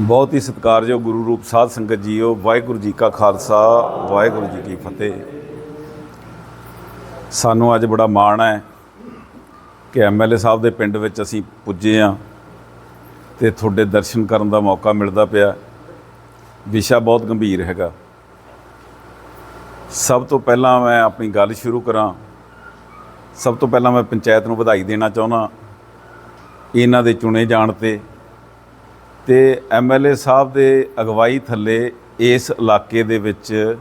ਬਹੁਤ ਹੀ ਸਤਿਕਾਰਯੋਗ ਗੁਰੂ ਰੂਪ ਸਾਧ ਸੰਗਤ ਜੀਓ, ਵਾਹਿਗੁਰੂ ਜੀ ਕਾ ਖਾਲਸਾ, ਵਾਹਿਗੁਰੂ ਜੀ ਕੀ ਫਤਿਹ। ਸਾਨੂੰ ਅੱਜ ਬੜਾ ਮਾਣ ਹੈ ਕਿ ਐਮਐਲਏ ਸਾਹਿਬ ਦੇ ਪਿੰਡ ਵਿੱਚ ਅਸੀਂ ਪੁੱਜੇ ਆ ਤੇ ਤੁਹਾਡੇ ਦਰਸ਼ਨ ਕਰਨ ਦਾ ਮੌਕਾ ਮਿਲਦਾ ਪਿਆ। ਵਿਸ਼ਾ ਬਹੁਤ ਗੰਭੀਰ ਹੈਗਾ। ਸਭ ਤੋਂ ਪਹਿਲਾਂ ਮੈਂ ਆਪਣੀ ਗੱਲ ਸ਼ੁਰੂ ਕਰਾਂ। ਸਭ ਤੋਂ ਪਹਿਲਾਂ ਮੈਂ ਪੰਚਾਇਤ ਨੂੰ ਵਧਾਈ ਦੇਣਾ ਚਾਹੁੰਦਾ। ਇਹਨਾਂ ਦੇ ਚੁਣੇ ਜਾਣ ਤੇ ਤੇ ਐਮਐਲਏ ਸਾਹਿਬ ਦੇ ਅਗਵਾਈ ਥੱਲੇ ਇਸ ਇਲਾਕੇ ਦੇ ਵਿੱਚ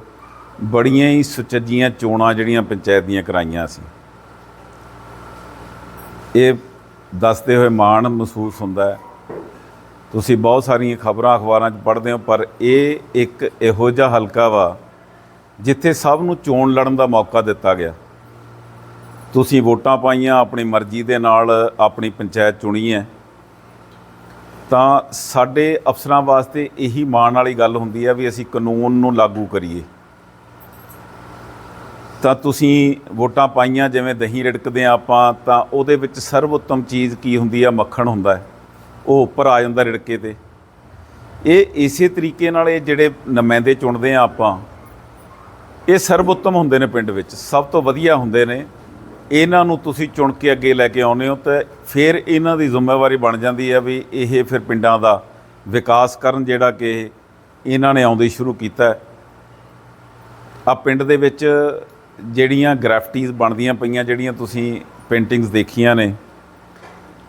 ਬੜੀਆਂ ਹੀ ਸੁਚੱਜੀਆਂ ਚੋਣਾਂ ਜਿਹੜੀਆਂ ਪੰਚਾਇਤ ਦੀਆਂ ਕਰਾਈਆਂ ਸੀ। ਇਹ ਦੱਸਦੇ ਹੋਏ ਮਾਣ ਮਹਿਸੂਸ ਹੁੰਦਾ ਹੈ। ਤੁਸੀਂ ਬਹੁਤ ਸਾਰੀਆਂ ਖਬਰਾਂ ਅਖਬਾਰਾਂ 'ਚ ਪੜ੍ਹਦੇ ਹੋ, ਪਰ ਇਹ ਇੱਕ ਇਹੋ ਜਿਹਾ ਹਲਕਾ ਵਾ ਜਿੱਥੇ ਸਭ ਨੂੰ ਚੋਣ ਲੜਨ ਦਾ ਮੌਕਾ ਦਿੱਤਾ ਗਿਆ। ਤੁਸੀਂ ਵੋਟਾਂ ਪਾਈਆਂ, ਆਪਣੀ ਮਰਜ਼ੀ ਦੇ ਨਾਲ ਆਪਣੀ ਪੰਚਾਇਤ ਚੁਣੀ ਹੈ। ਤਾਂ ਸਾਡੇ ਅਫਸਰਾਂ ਵਾਸਤੇ ਇਹੀ ਮਾਣ ਵਾਲੀ ਗੱਲ ਹੁੰਦੀ ਆ ਵੀ ਅਸੀਂ ਕਾਨੂੰਨ ਨੂੰ ਲਾਗੂ ਕਰੀਏ। ਤਾਂ ਤੁਸੀਂ ਵੋਟਾਂ ਪਾਈਆਂ, ਜਿਵੇਂ ਦਹੀਂ ਰਿੜਕਦੇ ਆ ਆਪਾਂ, ਤਾਂ ਉਹਦੇ ਵਿੱਚ ਸਰਵਉੱਤਮ ਚੀਜ਼ ਕੀ ਹੁੰਦੀ ਆ? ਮੱਖਣ ਹੁੰਦਾ ਹੈ। ਉਹ ਉੱਪਰ ਆ ਜਾਂਦਾ ਰਿੜਕੇ ਤੇ। ਇਹ ਇਸੇ ਤਰੀਕੇ ਨਾਲ ਇਹ ਜਿਹੜੇ ਨੁਮਾਇੰਦੇ ਚੁਣਦੇ ਆ ਆਪਾਂ, ਇਹ ਸਰਵਉੱਤਮ ਹੁੰਦੇ ਨੇ ਪਿੰਡ ਵਿੱਚ, ਸਭ ਤੋਂ ਵਧੀਆ ਹੁੰਦੇ ਨੇ। ਇਹਨਾਂ ਨੂੰ ਤੁਸੀਂ ਚੁਣ ਕੇ ਅੱਗੇ ਲੈ ਕੇ ਆਉਂਦੇ ਹੋ ਤਾਂ ਫਿਰ ਇਹਨਾਂ ਦੀ ਜ਼ਿੰਮੇਵਾਰੀ ਬਣ ਜਾਂਦੀ ਹੈ ਵੀ ਇਹ ਫਿਰ ਪਿੰਡਾਂ ਦਾ ਵਿਕਾਸ ਕਰਨ ਜਿਹੜਾ ਕਿ ਇਹਨਾਂ ਨੇ ਆਉਂਦੇ ਸ਼ੁਰੂ ਕੀਤਾ ਆ ਪਿੰਡ ਦੇ ਵਿੱਚ ਜਿਹੜੀਆਂ ਗ੍ਰੈਫਟੀਜ਼ ਬਣਦੀਆਂ ਪਈਆਂ, ਜਿਹੜੀਆਂ ਤੁਸੀਂ ਪੇਂਟਿੰਗਸ ਦੇਖੀਆਂ ਨੇ,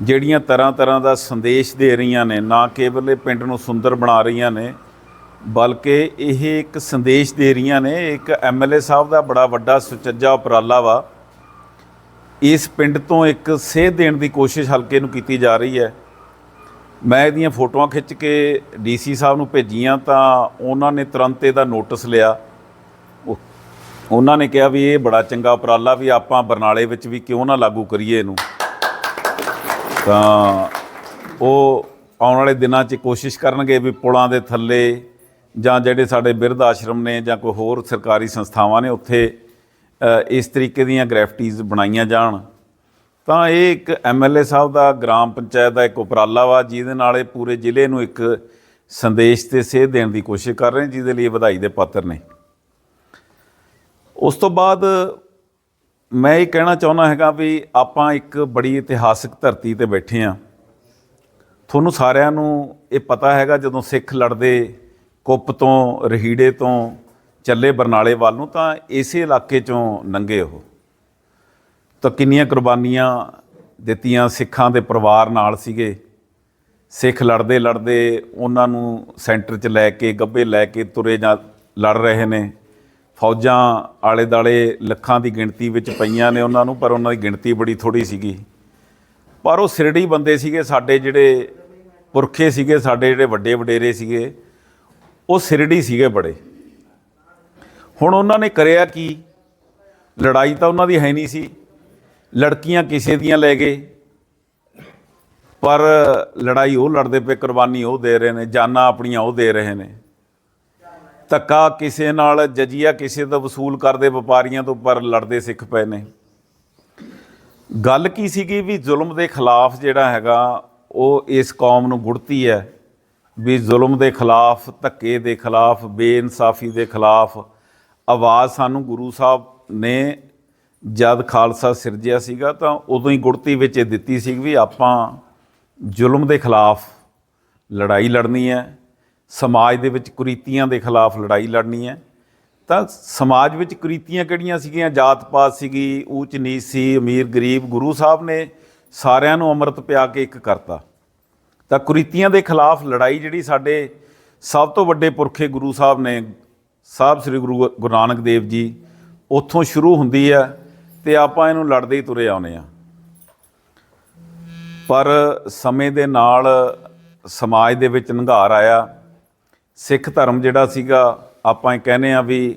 ਜਿਹੜੀਆਂ ਤਰ੍ਹਾਂ ਤਰ੍ਹਾਂ ਦਾ ਸੰਦੇਸ਼ ਦੇ ਰਹੀਆਂ ਨੇ, ਨਾ ਕੇਵਲ ਇਹ ਪਿੰਡ ਨੂੰ ਸੁੰਦਰ ਬਣਾ ਰਹੀਆਂ ਨੇ, ਬਲਕਿ ਇਹ ਇੱਕ ਸੰਦੇਸ਼ ਦੇ ਰਹੀਆਂ ਨੇ, ਇੱਕ ਐਮਐਲਏ ਸਾਹਿਬ ਦਾ ਬੜਾ ਵੱਡਾ ਸੁਚੱਜਾ ਉਪਰਾਲਾ ਵਾ। ਇਸ ਪਿੰਡ ਤੋਂ ਇੱਕ ਸੇਧ ਦੇਣ ਦੀ ਕੋਸ਼ਿਸ਼ ਹਲਕੇ ਨੂੰ ਕੀਤੀ ਜਾ ਰਹੀ ਹੈ। ਮੈਂ ਇਹਦੀਆਂ ਫੋਟੋਆਂ ਖਿੱਚ ਕੇ ਡੀਸੀ ਸਾਹਿਬ ਨੂੰ ਭੇਜੀਆਂ ਤਾਂ ਉਹਨਾਂ ਨੇ ਤੁਰੰਤ ਇਹਦਾ ਨੋਟਿਸ ਲਿਆ। ਉਹਨਾਂ ਨੇ ਕਿਹਾ ਵੀ ਇਹ ਬੜਾ ਚੰਗਾ ਉਪਰਾਲਾ ਵੀ ਆਪਾਂ ਬਰਨਾਲੇ ਵਿੱਚ ਵੀ ਕਿਉਂ ਨਾ ਲਾਗੂ ਕਰੀਏ ਇਹਨੂੰ। ਤਾਂ ਉਹ ਆਉਣ ਵਾਲੇ ਦਿਨਾਂ 'ਚ ਕੋਸ਼ਿਸ਼ ਕਰਨਗੇ ਵੀ ਪੁਲਾਂ ਦੇ ਥੱਲੇ ਜਾਂ ਜਿਹੜੇ ਸਾਡੇ ਬਿਰਧ ਆਸ਼ਰਮ ਨੇ ਜਾਂ ਕੋਈ ਹੋਰ ਸਰਕਾਰੀ ਸੰਸਥਾਵਾਂ ਨੇ, ਉੱਥੇ ਇਸ ਤਰੀਕੇ ਦੀਆਂ ਗ੍ਰੈਫਟੀਜ਼ ਬਣਾਈਆਂ ਜਾਣ। ਤਾਂ ਇਹ ਇੱਕ ਐਮਐਲਏ ਸਾਹਿਬ ਦਾ ਗ੍ਰਾਮ ਪੰਚਾਇਤ ਦਾ ਇੱਕ ਉਪਰਾਲਾ ਵਾ, ਜਿਹਦੇ ਨਾਲ ਇਹ ਪੂਰੇ ਜ਼ਿਲ੍ਹੇ ਨੂੰ ਇੱਕ ਸੰਦੇਸ਼ ਤੇ ਸੇਧ ਦੇਣ ਦੀ ਕੋਸ਼ਿਸ਼ ਕਰ ਰਹੇ ਜਿਹਦੇ ਲਈ ਵਧਾਈ ਦੇ ਪਾਤਰ ਨੇ। ਉਸ ਤੋਂ ਬਾਅਦ ਮੈਂ ਇਹ ਕਹਿਣਾ ਚਾਹੁੰਦਾ ਹੈਗਾ ਵੀ ਆਪਾਂ ਇੱਕ ਬੜੀ ਇਤਿਹਾਸਕ ਧਰਤੀ ਤੇ ਬੈਠੇ ਆ। ਤੁਹਾਨੂੰ ਸਾਰਿਆਂ ਨੂੰ ਇਹ ਪਤਾ ਹੈਗਾ ਜਦੋਂ ਸਿੱਖ ਲੜਦੇ ਕੁੱਪ ਤੋਂ, ਰਹੀੜੇ ਤੋਂ ਚੱਲੇ ਬਰਨਾਲੇ ਵੱਲ ਨੂੰ, ਤਾਂ ਇਸੇ ਇਲਾਕੇ ਚੋਂ ਲੰਘੇ ਉਹ। ਤਾਂ ਕਿੰਨੀਆਂ ਕੁਰਬਾਨੀਆਂ ਦਿੱਤੀਆਂ ਸਿੱਖਾਂ ਦੇ ਪਰਿਵਾਰ ਨਾਲ ਸੀਗੇ। ਸਿੱਖ ਲੜਦੇ ਲੜਦੇ ਉਹਨਾਂ ਨੂੰ ਸੈਂਟਰ 'ਚ ਲੈ ਕੇ ਗੱਭੇ ਲੈ ਕੇ ਤੁਰੇ ਜਾਂ ਲੜ ਰਹੇ ਨੇ। ਫੌਜਾਂ ਆਲੇ ਦਾਲੇ ਲੱਖਾਂ ਦੀ ਗਿਣਤੀ ਵਿੱਚ ਪਈਆਂ ਨੇ ਉਹਨਾਂ ਨੂੰ, ਪਰ ਉਹਨਾਂ ਦੀ ਗਿਣਤੀ ਬੜੀ ਥੋੜੀ ਸੀਗੀ। ਪਰ ਉਹ ਸਿਰੜੀ ਬੰਦੇ ਸੀਗੇ ਸਾਡੇ ਜਿਹੜੇ, ਪੁਰਖੇ ਸੀਗੇ, ਸਾਡੇ ਜਿਹੜੇ ਵੱਡੇ ਵਡੇਰੇ ਸੀਗੇ, ਉਹ ਸਿਰੜੀ ਸੀਗੇ ਬੜੇ। ਹੁਣ ਉਹਨਾਂ ਨੇ ਕਰਿਆ ਕੀ? ਲੜਾਈ ਤਾਂ ਉਹਨਾਂ ਦੀ ਹੈ ਨਹੀਂ ਸੀ। ਲੜਕੀਆਂ ਕਿਸੇ ਦੀਆਂ ਲੈ ਗਏ। ਪਰ ਲੜਾਈ ਉਹ ਲੜਦੇ ਪਏ, ਕੁਰਬਾਨੀ ਉਹ ਦੇ ਰਹੇ ਨੇ, ਜਾਨਾਂ ਆਪਣੀਆਂ ਉਹ ਦੇ ਰਹੇ ਨੇ। ਧੱਕਾ ਕਿਸੇ ਨਾਲ, ਜਜੀਆ ਕਿਸੇ ਦਾ ਵਸੂਲ ਕਰਦੇ ਵਪਾਰੀਆਂ ਤੋਂ, ਪਰ ਲੜਦੇ ਸਿੱਖ ਪਏ ਨੇ। ਗੱਲ ਕੀ ਸੀਗੀ ਵੀ ਜ਼ੁਲਮ ਦੇ ਖਿਲਾਫ ਜਿਹੜਾ ਹੈਗਾ, ਉਹ ਇਸ ਕੌਮ ਨੂੰ ਗੁੜਤੀ ਹੈ। ਵੀ ਜ਼ੁਲਮ ਦੇ ਖਿਲਾਫ, ਧੱਕੇ ਦੇ ਖਿਲਾਫ, ਬੇਇਨਸਾਫੀ ਦੇ ਖਿਲਾਫ ਆਵਾਜ਼ ਸਾਨੂੰ ਗੁਰੂ ਸਾਹਿਬ ਨੇ ਜਦ ਖਾਲਸਾ ਸਿਰਜਿਆ ਸੀਗਾ ਤਾਂ ਉਦੋਂ ਹੀ ਗੁੜਤੀ ਵਿੱਚ ਇਹ ਦਿੱਤੀ ਸੀ ਵੀ ਆਪਾਂ ਜ਼ੁਲਮ ਦੇ ਖਿਲਾਫ ਲੜਾਈ ਲੜਨੀ ਹੈ, ਸਮਾਜ ਦੇ ਵਿੱਚ ਕੁਰੀਤੀਆਂ ਦੇ ਖਿਲਾਫ ਲੜਾਈ ਲੜਨੀ ਹੈ। ਤਾਂ ਸਮਾਜ ਵਿੱਚ ਕੁਰੀਤੀਆਂ ਕਿਹੜੀਆਂ ਸੀਗੀਆਂ? ਜਾਤ ਪਾਤ ਸੀਗੀ, ਊਚ ਨੀਚ ਸੀ, ਅਮੀਰ ਗਰੀਬ, ਗੁਰੂ ਸਾਹਿਬ ਨੇ ਸਾਰਿਆਂ ਨੂੰ ਅੰਮ੍ਰਿਤ ਪਿਆ ਕੇ ਇੱਕ ਕਰਤਾ। ਤਾਂ ਕੁਰੀਤੀਆਂ ਦੇ ਖਿਲਾਫ ਲੜਾਈ ਜਿਹੜੀ ਸਾਡੇ ਸਭ ਤੋਂ ਵੱਡੇ ਪੁਰਖੇ ਗੁਰੂ ਸਾਹਿਬ ਨੇ ਸਾਹਿਬ ਸ੍ਰੀ ਗੁਰੂ ਗੁਰੂ ਨਾਨਕ ਦੇਵ ਜੀ ਉੱਥੋਂ ਸ਼ੁਰੂ ਹੁੰਦੀ ਹੈ ਤੇ ਆਪਾਂ ਇਹਨੂੰ ਲੜਦੇ ਹੀ ਤੁਰੇ ਆਉਨੇ ਆ ਪਰ ਸਮੇਂ ਦੇ ਨਾਲ ਸਮਾਜ ਦੇ ਵਿੱਚ ਨੰਘਾਰ ਆਇਆ। ਸਿੱਖ ਧਰਮ ਜਿਹੜਾ ਸੀਗਾ, ਆਪਾਂ ਇਹ ਕਹਿੰਦੇ ਆ ਵੀ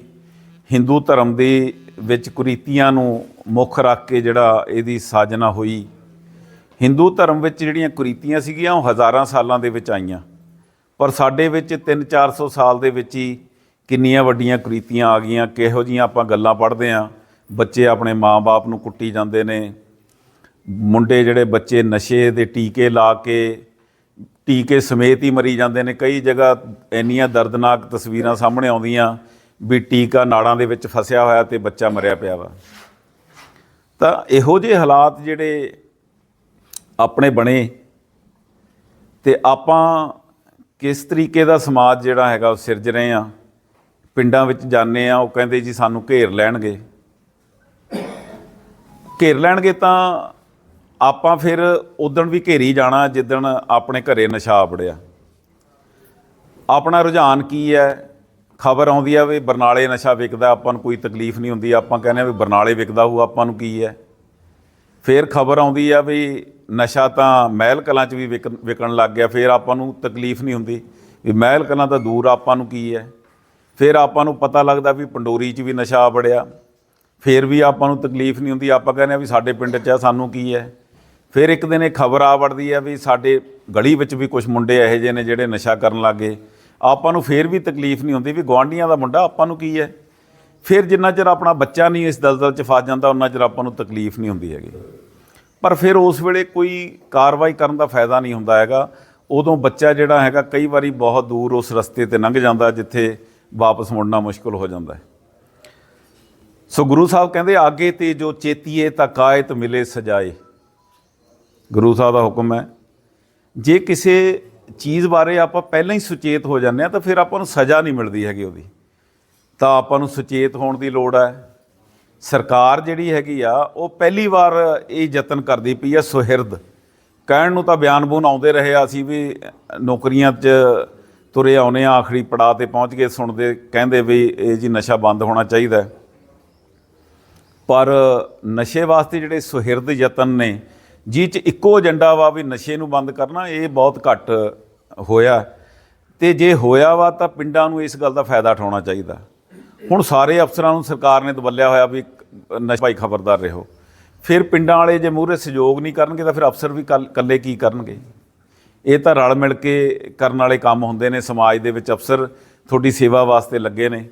ਹਿੰਦੂ ਧਰਮ ਦੇ ਵਿੱਚ ਕੁਰੀਤੀਆਂ ਨੂੰ ਮੁੱਖ ਰੱਖ ਕੇ ਜਿਹੜਾ ਇਹਦੀ ਸਾਜਨਾ ਹੋਈ। ਹਿੰਦੂ ਧਰਮ ਵਿੱਚ ਜਿਹੜੀਆਂ ਕੁਰੀਤੀਆਂ ਸੀਗੀਆਂ, ਉਹ ਹਜ਼ਾਰਾਂ ਸਾਲਾਂ ਦੇ ਵਿੱਚ ਆਈਆਂ। ਪਰ ਸਾਡੇ ਵਿੱਚ 3-400 ਸਾਲ ਦੇ ਵਿੱਚ ਹੀ ਕਿੰਨੀਆਂ ਵੱਡੀਆਂ ਕੁਰੀਤੀਆਂ ਆ ਗਈਆਂ, ਕਿਹੋ ਜੀਆਂ ਆਪਾਂ ਗੱਲਾਂ ਪੜ੍ਹਦੇ ਆ। ਬੱਚੇ ਆਪਣੇ ਮਾਂ-ਬਾਪ ਨੂੰ ਕੁੱਟੀ ਜਾਂਦੇ ਨੇ। ਮੁੰਡੇ ਜਿਹੜੇ ਬੱਚੇ ਨਸ਼ੇ ਦੇ ਟੀਕੇ ਲਾ ਕੇ, ਟੀਕੇ ਸਮੇਤ ਹੀ ਮਰੀ ਜਾਂਦੇ ਨੇ। ਕਈ ਜਗ੍ਹਾ ਇੰਨੀਆਂ ਦਰਦਨਾਕ ਤਸਵੀਰਾਂ ਸਾਹਮਣੇ ਆਉਂਦੀਆਂ ਵੀ ਟੀਕਾ ਨਾੜਾਂ ਦੇ ਵਿੱਚ ਫਸਿਆ ਹੋਇਆ ਤੇ ਬੱਚਾ ਮਰਿਆ ਪਿਆ ਵਾ। ਤਾਂ ਇਹੋ ਜਿਹੇ ਹਾਲਾਤ ਜਿਹੜੇ ਆਪਣੇ ਬਣੇ ਤੇ ਆਪਾਂ ਕਿਸ ਤਰੀਕੇ ਦਾ ਸਮਾਜ ਜਿਹੜਾ ਹੈਗਾ ਉਹ ਸਿਰਜ ਰਹੇ ਆ। ਪਿੰਡਾਂ ਵਿੱਚ ਜਾਂਦੇ ਆ, ਉਹ ਕਹਿੰਦੇ ਜੀ ਸਾਨੂੰ ਘੇਰ ਲੈਣਗੇ। ਘੇਰ ਲੈਣਗੇ ਤਾਂ ਆਪਾਂ ਫਿਰ ਉਦਣ ਵੀ ਘੇਰੀ ਜਾਣਾ, ਜਿੱਦਣ ਆਪਣੇ ਘਰੇ ਨਸ਼ਾ ਵੜਿਆ ਆਪਣਾ ਰੁਝਾਨ ਕੀ ਹੈ? ਖਬਰ ਆਉਂਦੀ ਆ ਵੀ ਬਰਨਾਲੇ ਨਸ਼ਾ ਵਿਕਦਾ, ਆਪਾਂ ਨੂੰ ਕੋਈ ਤਕਲੀਫ ਨਹੀਂ ਹੁੰਦੀ। ਆਪਾਂ ਕਹਿੰਦੇ ਆ ਵੀ ਬਰਨਾਲੇ ਵਿਕਦਾ ਹੋਊ, ਆਪਾਂ ਨੂੰ ਕੀ ਹੈ? ਫਿਰ ਖਬਰ ਆਉਂਦੀ ਆ ਵੀ ਨਸ਼ਾ ਤਾਂ ਮਹਿਲ ਕਲਾਂ 'ਚ ਵੀ ਵਿਕ, ਵਿਕਣ ਲੱਗ ਗਿਆ, ਫਿਰ ਆਪਾਂ ਨੂੰ ਤਕਲੀਫ ਨਹੀਂ ਹੁੰਦੀ। ਵੀ ਮਹਿਲ ਕਲਾਂ ਤਾਂ ਦੂਰ ਆਪਾਂ ਨੂੰ ਕੀ ਹੈ? ਫਿਰ ਆਪਾਂ ਨੂੰ ਪਤਾ ਲੱਗਦਾ ਵੀ ਪੰਡੋਰੀ 'ਚ ਵੀ ਨਸ਼ਾ ਬੜਿਆ ਫਿਰ ਵੀ ਆਪਾਂ ਨੂੰ ਤਕਲੀਫ ਨਹੀਂ ਹੁੰਦੀ। ਆਪਾਂ ਕਹਿੰਦੇ ਆ ਵੀ ਸਾਡੇ ਪਿੰਡ 'ਚ ਆ, ਸਾਨੂੰ ਕੀ ਹੈ? ਫਿਰ ਇੱਕ ਦਿਨ ਇਹ ਖਬਰ ਆ ਵੜਦੀ ਆ ਵੀ ਸਾਡੇ ਗਲੀ ਵਿੱਚ ਵੀ ਕੁਝ ਮੁੰਡੇ ਇਹੋ ਜਿਹੇ ਨੇ ਜਿਹੜੇ ਨਸ਼ਾ ਕਰਨ ਲੱਗੇ। ਆਪਾਂ ਨੂੰ ਫਿਰ ਵੀ ਤਕਲੀਫ ਨਹੀਂ ਹੁੰਦੀ ਵੀ ਗਵਾਂਢੀਆਂ ਦਾ ਮੁੰਡਾ ਆਪਾਂ ਨੂੰ ਕੀ ਹੈ? ਫਿਰ ਜਿੰਨਾ ਚਿਰ ਆਪਣਾ ਬੱਚਾ ਨਹੀਂ ਇਸ ਦਲਦਲ 'ਚ ਫਸ ਜਾਂਦਾ ਉਹਨਾਂ ਚਿਰ ਆਪਾਂ ਨੂੰ ਤਕਲੀਫ ਨਹੀਂ ਹੁੰਦੀ ਹੈਗੀ। ਪਰ ਫਿਰ ਉਸ ਵੇਲੇ ਕੋਈ ਕਾਰਵਾਈ ਕਰਨ ਦਾ ਫਾਇਦਾ ਨਹੀਂ ਹੁੰਦਾ ਹੈਗਾ। ਉਦੋਂ ਬੱਚਾ ਜਿਹੜਾ ਹੈਗਾ, ਕਈ ਵਾਰੀ ਬਹੁਤ ਦੂਰ ਉਸ ਰਸਤੇ ਤੇ ਲੰਘ ਜਾਂਦਾ ਜਿੱਥੇ ਵਾਪਸ ਮੁੜਨਾ ਮੁਸ਼ਕਲ ਹੋ ਜਾਂਦਾ ਹੈ। ਸੋ ਗੁਰੂ ਸਾਹਿਬ ਕਹਿੰਦੇ, ਆਗੇ ਤੇ ਜੋ ਚੇਤੀਏ, ਤਾਂ ਕਾਇਤ ਮਿਲੇ ਸਜਾਏ। ਗੁਰੂ ਸਾਹਿਬ ਦਾ ਹੁਕਮ ਹੈ, ਜੇ ਕਿਸੇ ਚੀਜ਼ ਬਾਰੇ ਆਪਾਂ ਪਹਿਲਾਂ ਹੀ ਸੁਚੇਤ ਹੋ ਜਾਂਦੇ ਆ ਤਾਂ ਫਿਰ ਆਪਾਂ ਨੂੰ ਸਜ਼ਾ ਨਹੀਂ ਮਿਲਦੀ ਹੈਗੀ ਉਹਦੀ। ਤਾਂ ਆਪਾਂ ਨੂੰ ਸੁਚੇਤ ਹੋਣ ਦੀ ਲੋੜ ਹੈ। ਸਰਕਾਰ ਜਿਹੜੀ ਹੈਗੀ ਆ, ਉਹ ਪਹਿਲੀ ਵਾਰ ਇਹ ਯਤਨ ਕਰਦੀ ਪਈ ਆ ਸੁਹਿਰਦ। ਕਹਿਣ ਨੂੰ ਤਾਂ ਬਿਆਨ ਬੂਨ ਆਉਂਦੇ ਰਹੇ ਆ, ਅਸੀਂ ਵੀ ਨੌਕਰੀਆਂ 'ਚ ਤੁਰੇ ਆਉਨੇ ਆ, ਆਖਰੀ ਪੜਾਅ ਤੇ ਪਹੁੰਚ ਕੇ ਸੁਣਦੇ, ਕਹਿੰਦੇ ਵੀ ਇਹ ਜੀ ਨਸ਼ਾ ਬੰਦ ਹੋਣਾ ਚਾਹੀਦਾ ਪਰ ਨਸ਼ੇ ਵਾਸਤੇ ਜਿਹੜੇ ਸੁਹਿਰਦ ਯਤਨ ਨੇ, ਜਿਹ 'ਚ ਇੱਕੋ ਏਜੰਡਾ ਵਾ ਵੀ ਨਸ਼ੇ ਨੂੰ ਬੰਦ ਕਰਨਾ, ਇਹ ਬਹੁਤ ਘੱਟ ਹੋਇਆ। ਤੇ ਜੇ ਹੋਇਆ ਵਾ ਤਾਂ ਪਿੰਡਾਂ ਨੂੰ ਇਸ ਗੱਲ ਦਾ ਫਾਇਦਾ ਉਠਾਉਣਾ ਚਾਹੀਦਾ। ਹੁਣ ਸਾਰੇ ਅਫਸਰਾਂ ਨੂੰ ਸਰਕਾਰ ਨੇ ਦਬੱਲਿਆ ਹੋਇਆ ਵੀ ਨਸ਼ਾ ਭਾਈ ਖਬਰਦਾਰ ਰਹੋ। ਫਿਰ ਪਿੰਡਾਂ ਵਾਲੇ ਜੇ ਮੂਹਰੇ ਸਹਿਯੋਗ ਨਹੀਂ ਕਰਨਗੇ ਤਾਂ ਫਿਰ ਅਫਸਰ ਵੀ ਕੱਲ- ਇਕੱਲੇ ਕੀ ਕਰਨਗੇ? ਇਹ ਤਾਂ ਰਲ ਮਿਲ ਕੇ ਕਰਨ ਵਾਲੇ ਕੰਮ ਹੁੰਦੇ ਨੇ, ਸਮਾਜ ਦੇ ਵਿੱਚ ਅਫਸਰ ਤੁਹਾਡੀ ਸੇਵਾ ਵਾਸਤੇ ਲੱਗੇ ਨੇ।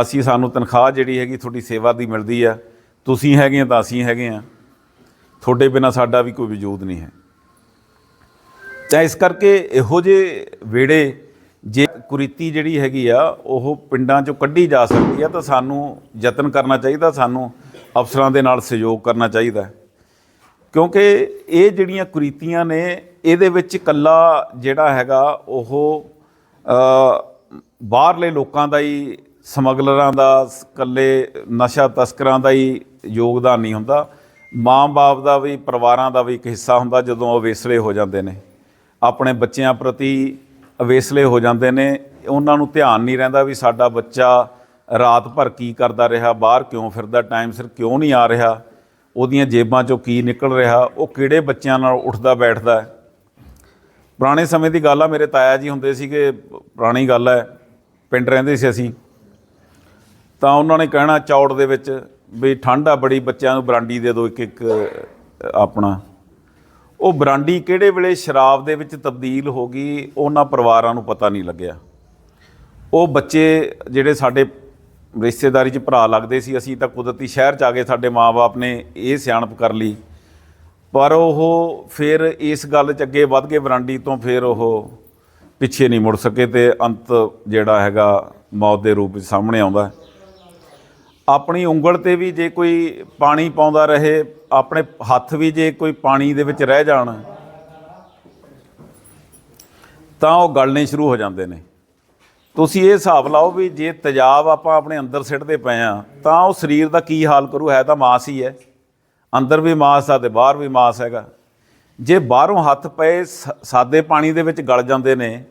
ਅਸੀਂ, ਸਾਨੂੰ ਤਨਖਾਹ ਜਿਹੜੀ ਹੈਗੀ ਤੁਹਾਡੀ ਸੇਵਾ ਦੀ ਮਿਲਦੀ ਆ। ਤੁਸੀਂ ਹੈਗੇ ਆ ਤਾਂ ਅਸੀਂ ਹੈਗੇ ਆ। ਤੁਹਾਡੇ ਬਿਨਾ ਸਾਡਾ ਵੀ ਕੋਈ ਵਜੂਦ ਨਹੀਂ ਹੈ। ਤਾਂ ਇਸ ਕਰਕੇ ਇਹੋ ਜਿਹੇ ਵੇੜੇ ਜੇ ਕੁਰੀਤੀ ਜਿਹੜੀ ਹੈਗੀ ਆ, ਉਹ ਪਿੰਡਾਂ ਚੋਂ ਕੱਢੀ ਜਾ ਸਕਦੀ ਆ, ਤਾਂ ਸਾਨੂੰ ਯਤਨ ਕਰਨਾ ਚਾਹੀਦਾ, ਸਾਨੂੰ ਅਫਸਰਾਂ ਦੇ ਨਾਲ ਸਹਿਯੋਗ ਕਰਨਾ ਚਾਹੀਦਾ। ਕਿਉਂਕਿ ਇਹ ਜਿਹੜੀਆਂ ਕੁਰੀਤੀਆਂ ਨੇ, ਇਹਦੇ ਵਿੱਚ ਕੱਲਾ ਜਿਹੜਾ ਹੈਗਾ ਉਹ ਬਾਹਰਲੇ ਲੋਕਾਂ ਦਾ ਹੀ, ਸਮਗਲਰਾਂ ਦਾ, ਸ- ਕੱਲੇ ਨਸ਼ਾ ਤਸਕਰਾਂ ਦਾ ਹੀ ਯੋਗਦਾਨ ਨਹੀਂ ਹੁੰਦਾ। ਮਾਂ-ਬਾਪ ਦਾ ਵੀ, ਪਰਿਵਾਰਾਂ ਦਾ ਵੀ ਇੱਕ ਹਿੱਸਾ ਹੁੰਦਾ ਜਦੋਂ ਉਹ ਵੇਸਲੇ ਹੋ ਜਾਂਦੇ ਨੇ। ਆਪਣੇ ਬੱਚਿਆਂ ਪ੍ਰਤੀ ਅਵੇਸਲੇ ਹੋ ਜਾਂਦੇ ਨੇ। ਉਹਨਾਂ ਨੂੰ ਧਿਆਨ ਨਹੀਂ ਰਹਿੰਦਾ ਵੀ ਸਾਡਾ ਬੱਚਾ ਰਾਤ ਭਰ ਕੀ ਕਰਦਾ ਰਿਹਾ, ਬਾਹਰ ਕਿਉਂ ਫਿਰਦਾ ਟਾਈਮ ਸਿਰ ਕਿਉਂ ਨਹੀਂ ਆ ਰਿਹਾ। ਉਹਦੀਆਂ ਜੇਬਾਂ ਚੋਂ ਕੀ ਨਿਕਲ ਰਿਹਾ, ਉਹ ਕਿਹੜੇ ਬੱਚਿਆਂ ਨਾਲ ਉੱਠਦਾ ਬੈਠਦਾ ਹੈ। ਪੁਰਾਣੇ ਸਮੇਂ ਦੀ ਗੱਲ ਆ, ਮੇਰੇ ਤਾਇਆ ਜੀ ਹੁੰਦੇ ਸੀਗੇ, ਪੁਰਾਣੀ ਗੱਲ ਹੈ, ਪਿੰਡ ਰਹਿੰਦੇ ਸੀ ਅਸੀਂ। ਤਾਂ ਉਹਨਾਂ ਨੇ ਕਹਿਣਾ ਚੌੜ ਦੇ ਵਿੱਚ ਵੀ ਠੰਡ ਆ ਬੜੀ, ਬੱਚਿਆਂ ਨੂੰ ਬਰਾਂਡੀ ਦੇ ਦਿਓ ਇੱਕ ਇੱਕ ਆਪਣਾ। ਉਹ ਬਰਾਂਡੀ ਕਿਹੜੇ ਵੇਲੇ ਸ਼ਰਾਬ ਦੇ ਵਿੱਚ ਤਬਦੀਲ ਹੋ ਗਈ, ਉਹਨਾਂ ਪਰਿਵਾਰਾਂ ਨੂੰ ਪਤਾ ਨਹੀਂ ਲੱਗਿਆ। ਉਹ ਬੱਚੇ ਜਿਹੜੇ ਸਾਡੇ ਰਿਸ਼ਤੇਦਾਰੀ 'ਚ ਭਰਾ ਲੱਗਦੇ ਸੀ, ਅਸੀਂ ਤਾਂ ਕੁਦਰਤੀ ਸ਼ਹਿਰ 'ਚ ਆ ਗਏ, ਸਾਡੇ ਮਾਪੇ ਨੇ ਇਹ ਸਿਆਣਪ ਕਰ ਲਈ। ਪਰ ਉਹ ਫਿਰ ਇਸ ਗੱਲ 'ਚ ਅੱਗੇ ਵੱਧ ਕੇ ਵਰਾਂਡੀ ਤੋਂ ਫਿਰ ਉਹ ਪਿੱਛੇ ਨਹੀਂ ਮੁੜ ਸਕੇ ਤੇ ਅੰਤ ਜਿਹੜਾ ਹੈਗਾ ਮੌਤ ਦੇ ਰੂਪ ਵਿੱਚ ਸਾਹਮਣੇ ਆਉਂਦਾ। ਆਪਣੀ ਉਂਗਲ ਤੇ ਵੀ ਜੇ ਕੋਈ ਪਾਣੀ ਪਾਉਂਦਾ ਰਹੇ, ਆਪਣੇ ਹੱਥ ਵੀ ਜੇ ਕੋਈ ਪਾਣੀ ਦੇ ਵਿੱਚ ਰਹਿ ਜਾਣ, ਤਾਂ ਉਹ ਗਲਣੇ ਸ਼ੁਰੂ ਹੋ ਜਾਂਦੇ ਨੇ। ਤੁਸੀਂ ਇਹ ਹਿਸਾਬ ਲਾਓ ਵੀ ਜੇ ਤੇਜ਼ਾਬ ਆਪਾਂ ਆਪਣੇ ਅੰਦਰ ਸਿੱਟਦੇ ਪਏ ਆ ਤਾਂ ਉਹ ਸਰੀਰ ਦਾ ਕੀ ਹਾਲ ਕਰੂ? ਹੈ ਤਾਂ ਮਾਸ ਹੀ ਹੈ। ਅੰਦਰ ਵੀ ਮਾਸ ਆ ਤੇ ਬਾਹਰ ਵੀ ਮਾਸ ਹੈਗਾ। ਜੇ ਬਾਹਰੋਂ ਹੱਥ ਪਏ ਸ- ਸਾਦੇ ਪਾਣੀ ਦੇ ਵਿੱਚ ਗਲ ਜਾਂਦੇ ਨੇ,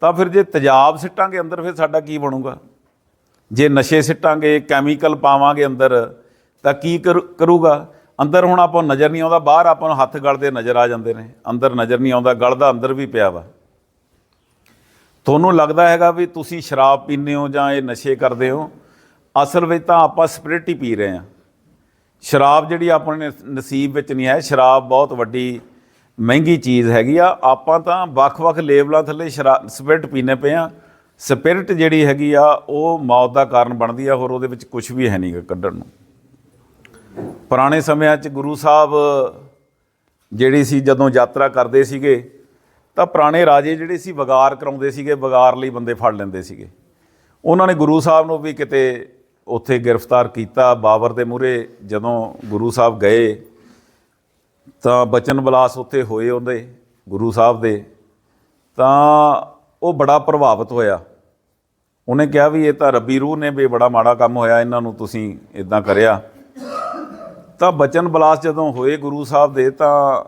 ਤਾਂ ਫਿਰ ਜੇ ਤੇਜ਼ਾਬ ਸਿੱਟਾਂਗੇ ਅੰਦਰ, ਫਿਰ ਸਾਡਾ ਕੀ ਬਣੂਗਾ? ਜੇ ਨਸ਼ੇ ਸਿੱਟਾਂਗੇ ਕੈਮੀਕਲ ਪਾਵਾਂਗੇ ਅੰਦਰ, ਤਾਂ ਕੀ ਕਰੂ- ਕਰੂਗਾ? ਅੰਦਰ ਹੁਣ ਆਪਾਂ ਨਜ਼ਰ ਨਹੀਂ ਆਉਂਦਾ, ਬਾਹਰ ਆਪਾਂ ਨੂੰ ਹੱਥ ਗਲਦੇ ਨਜ਼ਰ ਆ ਜਾਂਦੇ ਨੇ। ਅੰਦਰ ਨਜ਼ਰ ਨਹੀਂ ਆਉਂਦਾ, ਗਲਦਾ ਅੰਦਰ ਵੀ ਪਿਆ ਵਾ। ਤੁਹਾਨੂੰ ਲੱਗਦਾ ਹੈਗਾ ਵੀ ਤੁਸੀਂ ਸ਼ਰਾਬ ਪੀਂਦੇ ਹੋ ਜਾਂ ਇਹ ਨਸ਼ੇ ਕਰਦੇ ਹੋ? ਅਸਲ ਵਿੱਚ ਤਾਂ ਆਪਾਂ ਸਪਿਰਿਟ ਹੀ ਪੀ ਰਹੇ ਹਾਂ। ਸ਼ਰਾਬ ਜਿਹੜੀ ਆਪਣੇ ਨਸੀਬ ਵਿੱਚ ਨਹੀਂ ਹੈ। ਸ਼ਰਾਬ ਬਹੁਤ ਵੱਡੀ, ਮਹਿੰਗੀ ਚੀਜ਼ ਹੈਗੀ ਆ। ਆਪਾਂ ਤਾਂ ਵੱਖ-ਵੱਖ ਲੇਵਲਾਂ ਥੱਲੇ ਸ਼ਰਾਬ ਸਪਿਰਿਟ ਪੀਨੇ ਪਏ ਆ ਸਪਿਰਟ ਜਿਹੜੀ ਹੈਗੀ ਆ, ਉਹ ਮੌਤ ਦਾ ਕਾਰਨ ਬਣਦੀ ਆ। ਹੋਰ ਉਹਦੇ ਵਿੱਚ ਕੁਝ ਵੀ ਹੈ ਨਹੀਂਗਾ ਕੱਢਣ ਨੂੰ। ਪੁਰਾਣੇ ਸਮਿਆਂ 'ਚ ਗੁਰੂ ਸਾਹਿਬ ਜਿਹੜੀ ਸੀ, ਜਦੋਂ ਯਾਤਰਾ ਕਰਦੇ ਸੀਗੇ ਤਾਂ ਪੁਰਾਣੇ ਰਾਜੇ ਜਿਹੜੇ ਸੀ ਵਗਾਰ ਕਰਾਉਂਦੇ ਸੀਗੇ, ਵਗਾਰ ਲਈ ਬੰਦੇ ਫੜ ਲੈਂਦੇ ਸੀਗੇ। ਉਹਨਾਂ ਨੇ ਗੁਰੂ ਸਾਹਿਬ ਨੂੰ ਵੀ ਕਿਤੇ ਉੱਥੇ ਗ੍ਰਿਫਤਾਰ ਕੀਤਾ, ਬਾਬਰ ਦੇ ਮੂਹਰੇ ਜਦੋਂ ਗੁਰੂ ਸਾਹਿਬ ਗਏ, ਤਾਂ ਬਚਨ ਬਲਾਸ ਉੱਥੇ ਹੋਏ ਉਹਦੇ, ਗੁਰੂ ਸਾਹਿਬ ਦੇ। ਤਾਂ ਉਹ ਬੜਾ ਪ੍ਰਭਾਵਿਤ ਹੋਇਆ। ਉਹਨੇ ਕਿਹਾ ਵੀ ਇਹ ਤਾਂ ਰੱਬੀ ਰੂਹ ਨੇ ਵੀ ਬੜਾ ਮਾੜਾ ਕੰਮ ਹੋਇਆ, ਇਹਨਾਂ ਨੂੰ ਤੁਸੀਂ ਇਦਾਂ ਕਰਿਆ। ਤਾਂ ਬਚਨ ਬਲਾਸ ਜਦੋਂ ਹੋਏ ਗੁਰੂ ਸਾਹਿਬ ਦੇ, ਤਾਂ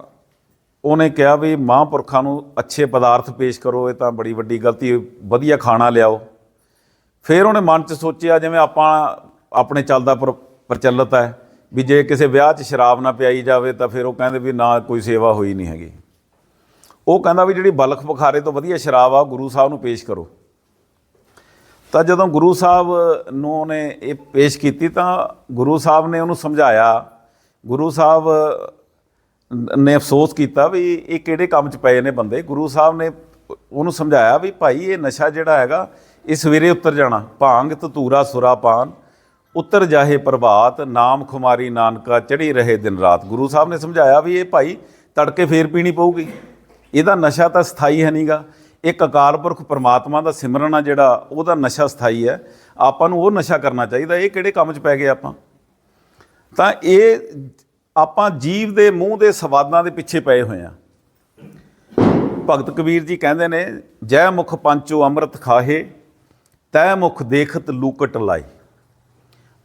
ਉਹਨੇ ਕਿਹਾ ਵੀ ਮਹਾਂਪੁਰਖਾਂ ਨੂੰ ਅੱਛੇ ਪਦਾਰਥ ਪੇਸ਼ ਕਰੋ, ਇਹ ਤਾਂ ਬੜੀ ਵੱਡੀ ਗਲਤੀ, ਵਧੀਆ ਖਾਣਾ ਲਿਆਓ। ਫਿਰ ਉਹਨੇ ਮਨ 'ਚ ਸੋਚਿਆ, ਜਿਵੇਂ ਆਪਾਂ ਆਪਣੇ ਚੱਲਦਾ ਪ੍ਰ- ਪ੍ਰਚਲਿਤ ਹੈ, ਵੀ ਜੇ ਕਿਸੇ ਵਿਆਹ 'ਚ ਸ਼ਰਾਬ ਨਾ ਪਿਆਈ ਜਾਵੇ ਤਾਂ ਫਿਰ ਉਹ ਕਹਿੰਦੇ ਵੀ ਨਾ, ਕੋਈ ਸੇਵਾ ਹੋਈ ਨਹੀਂ ਹੈਗੀ। ਉਹ ਕਹਿੰਦਾ ਵੀ ਜਿਹੜੀ ਬਲਖ ਬੁਖਾਰੇ ਤੋਂ ਵਧੀਆ ਸ਼ਰਾਬ ਆ, ਉਹ ਗੁਰੂ ਸਾਹਿਬ ਨੂੰ ਪੇਸ਼ ਕਰੋ। ਤਾਂ ਜਦੋਂ ਗੁਰੂ ਸਾਹਿਬ ਨੂੰ ਉਹਨੇ ਇਹ ਪੇਸ਼ ਕੀਤੀ ਤਾਂ ਗੁਰੂ ਸਾਹਿਬ ਨੇ ਉਹਨੂੰ ਸਮਝਾਇਆ, ਗੁਰੂ ਸਾਹਿਬ ਨੇ ਅਫਸੋਸ ਕੀਤਾ ਵੀ ਇਹ ਕਿਹੜੇ ਕੰਮ 'ਚ ਪਏ ਨੇ ਬੰਦੇ। ਗੁਰੂ ਸਾਹਿਬ ਨੇ ਉਹਨੂੰ ਸਮਝਾਇਆ ਵੀ ਭਾਈ ਇਹ ਨਸ਼ਾ ਜਿਹੜਾ ਹੈਗਾ, ਇਹ ਸਵੇਰੇ ਉੱਤਰ ਜਾਣਾ। ਭਾਂਗ, ਤਤੂਰਾ, ਸੁਰਾਪਾਨ, ਉੱਤਰ ਜਾਹੇ ਪ੍ਰਭਾਤ, ਨਾਮ ਖੁਮਾਰੀ ਨਾਨਕਾ ਚੜੀ ਰਹੇ ਦਿਨ ਰਾਤ। ਗੁਰੂ ਸਾਹਿਬ ਨੇ ਸਮਝਾਇਆ ਵੀ ਇਹ ਭਾਈ ਤੜਕੇ ਫੇਰ ਪੀਣੀ ਪਊਗੀ। ਇਹਦਾ ਨਸ਼ਾ ਤਾਂ ਸਥਾਈ ਹੈ ਨਹੀਂਗਾ ਇੱਕ ਅਕਾਲ ਪੁਰਖ ਪਰਮਾਤਮਾ ਦਾ ਸਿਮਰਨ ਆ ਜਿਹੜਾ, ਉਹਦਾ ਨਸ਼ਾ ਸਥਾਈ ਹੈ। ਆਪਾਂ ਨੂੰ ਉਹ ਨਸ਼ਾ ਕਰਨਾ ਚਾਹੀਦਾ, ਇਹ ਕਿਹੜੇ ਕੰਮ 'ਚ ਪੈ ਗਏ ਆਪਾਂ। ਤਾਂ ਇਹ ਆਪਾਂ ਜੀਵ ਦੇ ਮੂੰਹ ਦੇ ਸਵਾਦਾਂ ਦੇ ਪਿੱਛੇ ਪਏ ਹੋਏ ਆ ਭਗਤ ਕਬੀਰ ਜੀ ਕਹਿੰਦੇ ਨੇ, ਜੈ ਮੁਖ ਪੰਚੋ ਅੰਮ੍ਰਿਤ ਖਾਹੇ, ਤੈ ਮੁਖ ਦੇਖਤ ਲੂਕਟ ਲਾਈ